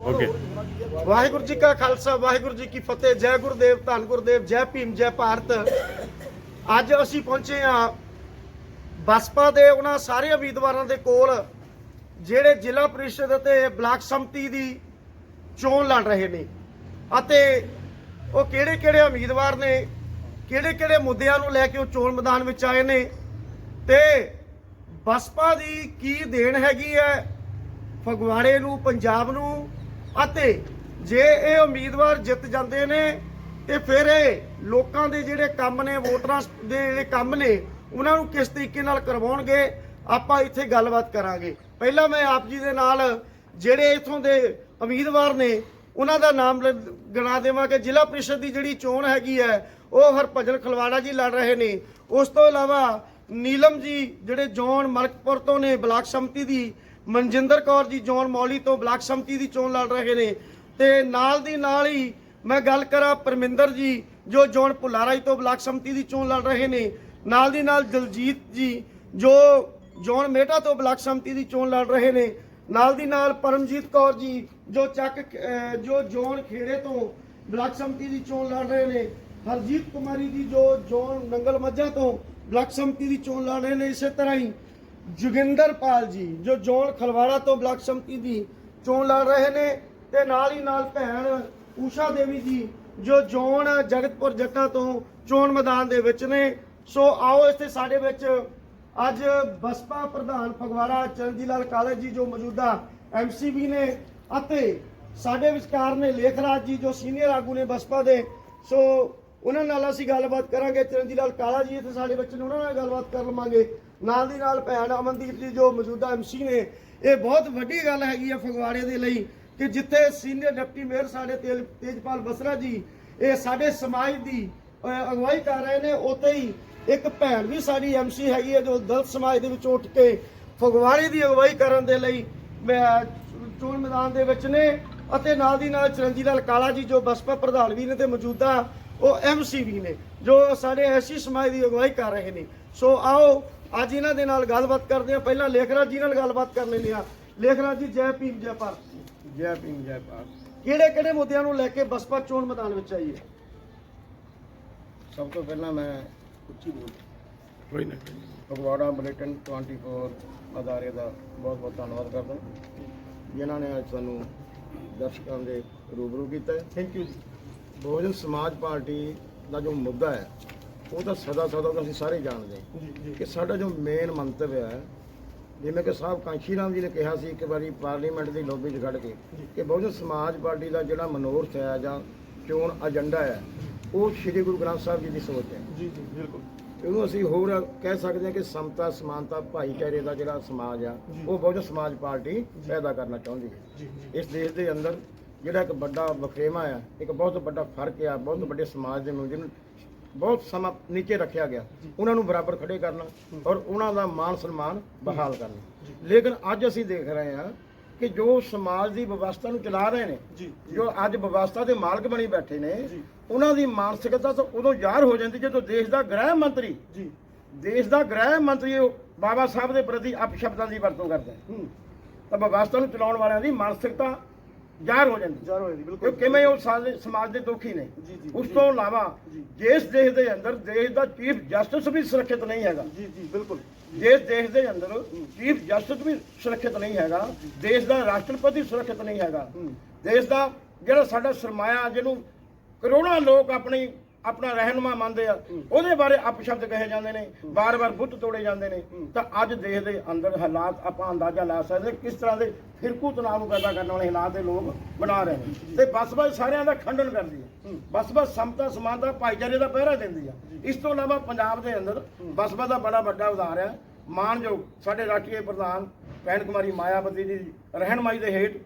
Okay Waheguru ji ਕਾ ਖਾਲਸਾ, ਵਾਹਿਗੁਰੂ ਜੀ ਕੀ ਫਤਿਹ। ਜੈ ਗੁਰਦੇਵ, ਧੰਨ ਗੁਰਦੇਵ, ਜੈ ਭੀਮ, ਜੈ ਭਾਰਤ। ਅੱਜ ਅਸੀਂ ਪਹੁੰਚੇ ਹਾਂ ਬਸਪਾ ਦੇ ਉਹਨਾਂ ਸਾਰੇ ਉਮੀਦਵਾਰਾਂ ਦੇ ਕੋਲ, ਜਿਹੜੇ ਜ਼ਿਲ੍ਹਾ ਪ੍ਰੀਸ਼ਦ ਅਤੇ ਬਲਾਕ ਸੰਮਤੀ ਦੀ ਚੋਣ ਲੜ ਰਹੇ ਨੇ। ਅਤੇ ਉਹ ਕਿਹੜੇ ਕਿਹੜੇ ਉਮੀਦਵਾਰ ਨੇ ਕਿਹੜੇ ਕਿਹੜੇ ਮੁੱਦਿਆਂ ਨੂੰ ਲੈ ਕੇ ਉਹ ਚੋਣ ਮੈਦਾਨ ਵਿੱਚ ਆਏ ਨੇ ਤੇ ਬਸਪਾ ਦੀ ਕੀ ਦੇਣ ਹੈਗੀ ਹੈ? ਫਗਵਾੜੇ ਨੂੰ, ਪੰਜਾਬ ਨੂੰ ਅਤੇ ਜੇ ਇਹ ਉਮੀਦਵਾਰ ਜਿੱਤ ਜਾਂਦੇ ਨੇ, ਤੇ ਫਿਰ ਇਹ ਲੋਕਾਂ ਦੇ ਜਿਹੜੇ ਕੰਮ ਨੇ, ਵੋਟਰਾਂ ਦੇ ਜਿਹੜੇ ਕੰਮ ਨੇ, ਉਹਨਾਂ ਨੂੰ ਕਿਸ ਤਰੀਕੇ ਨਾਲ ਕਰਵਾਉਣਗੇ, ਆਪਾਂ ਇੱਥੇ ਗੱਲਬਾਤ ਕਰਾਂਗੇ। ਪਹਿਲਾਂ ਮੈਂ ਆਪ ਜੀ ਦੇ ਨਾਲ ਜਿਹੜੇ ਇਥੋਂ ਦੇ ਉਮੀਦਵਾਰ ਨੇ, ਉਹਨਾਂ ਦਾ ਨਾਮ ਲ- ਗਿਣਾ ਦੇਵਾਂਗੇ। ਜ਼ਿਲ੍ਹਾ ਪ੍ਰੀਸ਼ਦ ਦੀ ਜਿਹੜੀ ਚੋਣ ਹੈਗੀ ਹੈ, ਉਹ ਹਰਭਜਨ ਖਲਵਾੜਾ ਜੀ ਲੜ ਰਹੇ ਨੇ। ਉਸ ਤੋਂ ਇਲਾਵਾ ਨੀਲਮ ਜੀ, ਜਿਹੜੇ ਜੌਨ ਮਲਕਪੁਰ ਤੋਂ ਨੇ, ਬਲਾਕ ਸੰਮਤੀ ਦੀ ਮਨਜਿੰਦਰ ਕੌਰ ਜੀ, ਜੌਨ ਮੌਲੀ ਤੋਂ ਬਲਾਕ ਸੰਮਤੀ ਦੀ ਚੋਣ ਲੜ ਰਹੇ ਨੇ। ਤੇ ਨਾਲ ਦੀ ਨਾਲ ਹੀ ਮੈਂ ਗੱਲ ਕਰਾਂ ਪਰਮਿੰਦਰ ਜੀ, ਜੋ ਜੌਨ ਭੁੱਲਾਰਾਈ ਤੋਂ ਬਲਾਕ ਸੰਮਤੀ ਦੀ ਚੋਣ ਲੜ ਰਹੇ ਨੇ। ਨਾਲ ਦੀ ਨਾਲ ਦਲਜੀਤ ਜੀ, ਜੋ ਜੌਨ ਮੇਟਾ ਤੋਂ ਬਲਾਕ ਸੰਮਤੀ ਦੀ ਚੋਣ ਲੜ ਰਹੇ ਨੇ। ਨਾਲ ਦੀ ਨਾਲ ਪਰਮਜੀਤ ਕੌਰ ਜੀ, ਜੋ ਚੱਕ ਜੋ ਜੌਨ ਖੇੜੇ ਤੋਂ ਬਲਾਕ ਸੰਮਤੀ ਦੀ ਚੋਣ ਲੜ ਰਹੇ ਨੇ। ਹਰਜੀਤ ਕੁਮਾਰੀ ਜੀ, ਜੋ ਜੌਨ ਨੰਗਲ ਮੱਝਾਂ ਤੋਂ ਬਲਾਕ ਸੰਮਤੀ ਦੀ ਚੋਣ ਲੜ ਰਹੇ ਨੇ, ਇਸੇ ਤਰ੍ਹਾਂ ਹੀ ਜੋਗਿੰਦਰ ਪਾਲ ਜੀ, ਜੋ ਜੋਨ ਖਲਵਾੜਾ ਤੋਂ ਬਲਾਕ ਸੰਮਤੀ ਦੀ ਚੋਣ ਲੜ ਰਹੇ ਨੇ ਤੇ ਨਾਲ ਹੀ ਨਾਲ ਭੈਣ ਊਸ਼ਾ ਦੇਵੀ ਜੀ, ਜੋ ਜੋਨ ਜਗਤਪੁਰ ਜੱਟਾਂ ਤੋਂ ਚੋਣ ਮੈਦਾਨ ਦੇ ਵਿੱਚ ਨੇ। ਸੋ ਆਓ ਇੱਥੇ ਸਾਡੇ ਵਿੱਚ ਅੱਜ ਬਸਪਾ ਪ੍ਰਧਾਨ ਫਗਵਾੜਾ ਚਰਨਜੀਤ ਲਾਲ ਕਾਲਜ ਜੀ, ਜੋ ਮੌਜੂਦਾ ਐਮਸੀਬੀ ਨੇ ਅਤੇ ਸਾਡੇ ਵਿਚਕਾਰ ਨੇ ਲੇਖਰਾਜ ਜੀ, ਜੋ ਸੀਨੀਅਰ ਆਗੂ ਨੇ ਬਸਪਾ ਦੇ। ਸੋ ਉਹਨਾਂ ਨਾਲ ਅਸੀਂ ਗੱਲਬਾਤ ਕਰਾਂਗੇ। ਚਰਨਜੀਤ ਲਾਲ ਕਾਲਾ ਜੀ ਇੱਥੇ ਸਾਡੇ ਬੱਚੇ ਨੇ, ਉਹਨਾਂ ਨਾਲ ਗੱਲਬਾਤ ਕਰ ਲਵਾਂਗੇ। ਨਾਲ ਦੀ ਨਾਲ ਭੈਣ ਅਮਨਦੀਪ ਜੀ ਜੋ ਮੌਜੂਦਾ ਐਮਸੀ ਨੇ, ਇਹ ਬਹੁਤ ਵੱਡੀ ਗੱਲ ਹੈਗੀ ਹੈ ਫਗਵਾੜੇ ਦੇ ਲਈ ਕਿ ਜਿੱਥੇ ਸੀਨੀਅਰ ਡਿਪਟੀ ਮੇਅਰ ਸਾਡੇ ਤੇਜਪਾਲ ਬਸਰਾ ਜੀ, ਇਹ ਸਾਡੇ ਸਮਾਜ ਦੀ ਅਗਵਾਈ ਕਰ ਰਹੇ ਨੇ, ਉੱਥੇ ਹੀ ਇੱਕ ਭੈਣ ਵੀ ਸਾਡੀ ਐਮਸੀ ਹੈਗੀ ਹੈ ਜੋ ਦਲਿਤ ਸਮਾਜ ਦੇ ਵਿੱਚ ਉੱਠ ਕੇ ਫਗਵਾੜੇ ਦੀ ਅਗਵਾਈ ਕਰਨ ਦੇ ਲਈ ਚੋਣ ਮੈਦਾਨ ਦੇ ਵਿੱਚ ਨੇ ਅਤੇ ਨਾਲ ਦੀ ਨਾਲ ਚਰਨਜੀਤ ਲਾਲ ਕਾਲਾ ਜੀ ਜੋ ਬਸਪਾ ਪ੍ਰਧਾਨ ਵੀ ਨੇ ਤੇ ਮੌਜੂਦਾ ਉਹ ਐਮਸੀ ਵੀ ਨੇ, ਜੋ ਸਾਡੇ ਐਸੀ ਸਮਾਜ ਦੀ ਅਗਵਾਈ ਕਰ ਰਹੇ ਨੇ। ਸੋ ਆਓ ਅੱਜ ਇਹਨਾਂ ਦੇ ਨਾਲ ਗੱਲਬਾਤ ਕਰਦੇ ਹਾਂ। ਪਹਿਲਾਂ ਲੇਖਰਾਜ ਜੀ ਨਾਲ ਗੱਲਬਾਤ ਕਰ ਲੈਂਦੇ ਹਾਂ। ਲੇਖਰਾਜ ਜੀ ਜੈ ਭੀਮ ਜੈ ਭਾਰਤ। ਜੈ ਭੀਮ ਜੈ ਭਾਰਤ। ਕਿਹੜੇ ਕਿਹੜੇ ਮੁੱਦਿਆਂ ਨੂੰ ਲੈ ਕੇ ਬਸਪਾ ਚੋਣ ਮੈਦਾਨ ਵਿੱਚ ਆਈ ਹੈ? ਸਭ ਤੋਂ ਪਹਿਲਾਂ ਮੈਂ ਉੱਚੀ ਬੋਲ। ਕੋਈ ਨਾ ਫਗਵਾੜਾ ਬੁਲੇਟਿਨ 24 ਅਦਾਰੇ ਦਾ ਬਹੁਤ ਬਹੁਤ ਧੰਨਵਾਦ ਕਰਦਾ ਜਿਨ੍ਹਾਂ ਨੇ ਅੱਜ ਸਾਨੂੰ ਦਰਸ਼ਕਾਂ ਦੇ ਰੂਬਰੂ ਕੀਤਾ ਥੈਂਕ ਯੂ ਜੀ। ਬਹੁਜਨ ਸਮਾਜ ਪਾਰਟੀ ਦਾ ਜੋ ਮੁੱਦਾ ਹੈ ਉਹ ਤਾਂ ਸਦਾ ਸਦਾ ਦਾ ਅਸੀਂ ਸਾਰੇ ਜਾਣਦੇ ਹਾਂ ਕਿ ਸਾਡਾ ਜੋ ਮੇਨ ਮੰਤਵ ਹੈ ਜਿਵੇਂ ਕਿ ਸਾਹਿਬ ਕਾਂਸ਼ੀ ਰਾਮ ਜੀ ਨੇ ਕਿਹਾ ਸੀ ਇੱਕ ਵਾਰੀ ਪਾਰਲੀਮੈਂਟ ਦੀ ਲੋਬੀ 'ਚ ਖੜ ਕੇ ਕਿ ਬਹੁਜਨ ਸਮਾਜ ਪਾਰਟੀ ਦਾ ਜਿਹੜਾ ਮਨੋਰਥ ਹੈ ਜਾਂ ਚੋਣ ਏਜੰਡਾ ਹੈ ਉਹ ਸ੍ਰੀ ਗੁਰੂ ਗ੍ਰੰਥ ਸਾਹਿਬ ਜੀ ਦੀ ਸੋਚ ਹੈ। ਜੀ ਜੀ ਬਿਲਕੁਲ। ਇਹਨੂੰ ਅਸੀਂ ਹੋਰ ਕਹਿ ਸਕਦੇ ਹਾਂ ਕਿ ਸਮਤਾ ਸਮਾਨਤਾ ਭਾਈਚਾਰੇ ਦਾ ਜਿਹੜਾ ਸਮਾਜ ਆ ਉਹ ਬਹੁਜਨ ਸਮਾਜ ਪਾਰਟੀ ਪੈਦਾ ਕਰਨਾ ਚਾਹੁੰਦੀ ਹੈ। ਇਸ ਦੇਸ਼ ਦੇ ਅੰਦਰ ਜਿਹੜਾ ਇੱਕ ਵੱਡਾ ਵਖਰੇਵਾ ਆ ਇੱਕ ਬਹੁਤ ਵੱਡਾ ਫ਼ਰਕ ਆ ਬਹੁਤ ਵੱਡੇ ਸਮਾਜ ਦੇ ਨੂੰ ਜਿਹਨੂੰ ਬਹੁਤ ਸਮਾਂ ਨੀਚੇ ਰੱਖਿਆ ਗਿਆ। ਉਹਨਾਂ ਨੂੰ ਬਰਾਬਰ ਖੜੇ ਕਰਨਾ ਔਰ ਉਹਨਾਂ ਦਾ ਮਾਣ ਸਨਮਾਨ ਬਹਾਲ ਕਰਨਾ। ਲੇਕਿਨ ਅੱਜ ਅਸੀਂ ਦੇਖ ਰਹੇ ਹਾਂ ਕਿ ਜੋ ਸਮਾਜ ਦੀ ਵਿਵਸਥਾ ਨੂੰ ਚਲਾ ਰਹੇ ਨੇ ਜੀ ਅੱਜ ਵਿਵਸਥਾ ਦੇ ਮਾਲਕ ਬਣੀ ਬੈਠੇ ਨੇ ਉਹਨਾਂ ਦੀ ਮਾਨਸਿਕਤਾ ਤਾਂ ਉਦੋਂ ਜ਼ਾਹਰ ਹੋ ਜਾਂਦੀ ਜਦੋਂ ਦੇਸ਼ ਦਾ ਗ੍ਰਹਿ ਮੰਤਰੀ ਜੀ। ਦੇਸ਼ ਦਾ ਗ੍ਰਹਿ ਮੰਤਰੀ ਉਹ ਬਾਬਾ ਸਾਹਿਬ ਦੇ ਪ੍ਰਤੀ ਅਪਸ਼ਬਦਾਂ ਦੀ ਵਰਤੋਂ ਕਰਦਾ ਤਾਂ ਵਿਵਸਥਾ ਨੂੰ ਚਲਾਉਣ ਵਾਲਿਆਂ ਦੀ ਮਾਨਸਿਕਤਾ ਜ਼ਾਹਰ ਹੋ ਜਾਂਦੀ। ਜ਼ਰੂਰ ਜੀ ਕਿ ਬਿਲਕੁਲ ਕਿਵੇਂ ਉਹ ਸਮਾਜ ਦੇ ਦੁਖੀ ਨੇ? ਜੀ, ਜੀ, ਉਸ ਜੀ। ਤੋਂ ਇਲਾਵਾ ਜੀ। ਜਿਸ ਦੇਸ਼ ਦੇ ਅੰਦਰ ਦੇਸ਼ ਦਾ ਚੀਫ ਜਸਟਿਸ ਵੀ ਸੁਰੱਖਿਅਤ ਨਹੀਂ ਹੈਗਾ। ਜੀ ਜੀ ਬਿਲਕੁਲ। ਜਿਸ ਦੇਸ਼ ਦੇ ਅੰਦਰ ਚੀਫ ਜਸਟਿਸ ਵੀ ਸੁਰੱਖਿਅਤ ਨਹੀਂ ਹੈਗਾ। ਦੇਸ਼ ਦਾ ਰਾਸ਼ਟਰਪਤੀ ਸੁਰੱਖਿਅਤ ਨਹੀਂ ਹੈਗਾ। ਹੂੰ। ਦੇਸ਼ ਦਾ ਜਿਹੜਾ ਸਾਡਾ ਸਰਮਾਇਆ ਜਿਹਨੂੰ ਕਰੋੜਾਂ ਲੋਕ ਆਪਣੀ ਆਪਣਾ ਰਹਿਨਮਾ ਮੰਨਦੇ ਆ। ਉਹਦੇ ਬਾਰੇ ਅਪਸ਼ਬਦ ਕਹੇ ਜਾਂਦੇ ਨੇ ਬਾਰ-ਬਾਰ ਬੁੱਤ ਤੋੜੇ ਜਾਂਦੇ ਨੇ। ਤਾਂ ਅੱਜ ਦੇਸ਼ ਦੇ ਅੰਦਰ ਹਾਲਾਤ ਆਪਾਂ ਅੰਦਾਜ਼ਾ ਲਾ ਸਕਦੇ ਕਿਸ ਤਰ੍ਹਾਂ ਦੇ ਫਿਰਕੂ ਤਣਾਅ ਨੂੰ ਪੈਦਾ ਕਰਨ ਵਾਲੇ ਹਾਲਾਤ ਦੇ ਲੋਕ ਬਣਾ ਰਹੇ ਨੇ। ਤੇ ਬਸਬਾ ਸਾਰਿਆਂ ਦਾ ਖੰਡਨ ਕਰਦੀ ਹੈ। ਬਸਬਾ ਸਮਤਾ ਸਮਾਨਤਾ ਭਾਈਚਾਰੇ ਦਾ ਪਹਿਰਾ ਦਿੰਦੀ ਆ। ਇਸ ਤੋਂ ਇਲਾਵਾ ਪੰਜਾਬ ਦੇ ਅੰਦਰ ਬਸਬਾ ਦਾ ਬੜਾ ਵੱਡਾ ਉਦਾਹਰ ਹੈ ਮਾਨਯੋਗ ਸਾਡੇ ਰਾਸ਼ਟਰੀ ਪ੍ਰਧਾਨ ਭੈਣ ਕੁਮਾਰੀ ਮਾਇਆਵਤੀ ਦੀ ਰਹਿਨਮਾਈ ਦੇ ਹੇਠ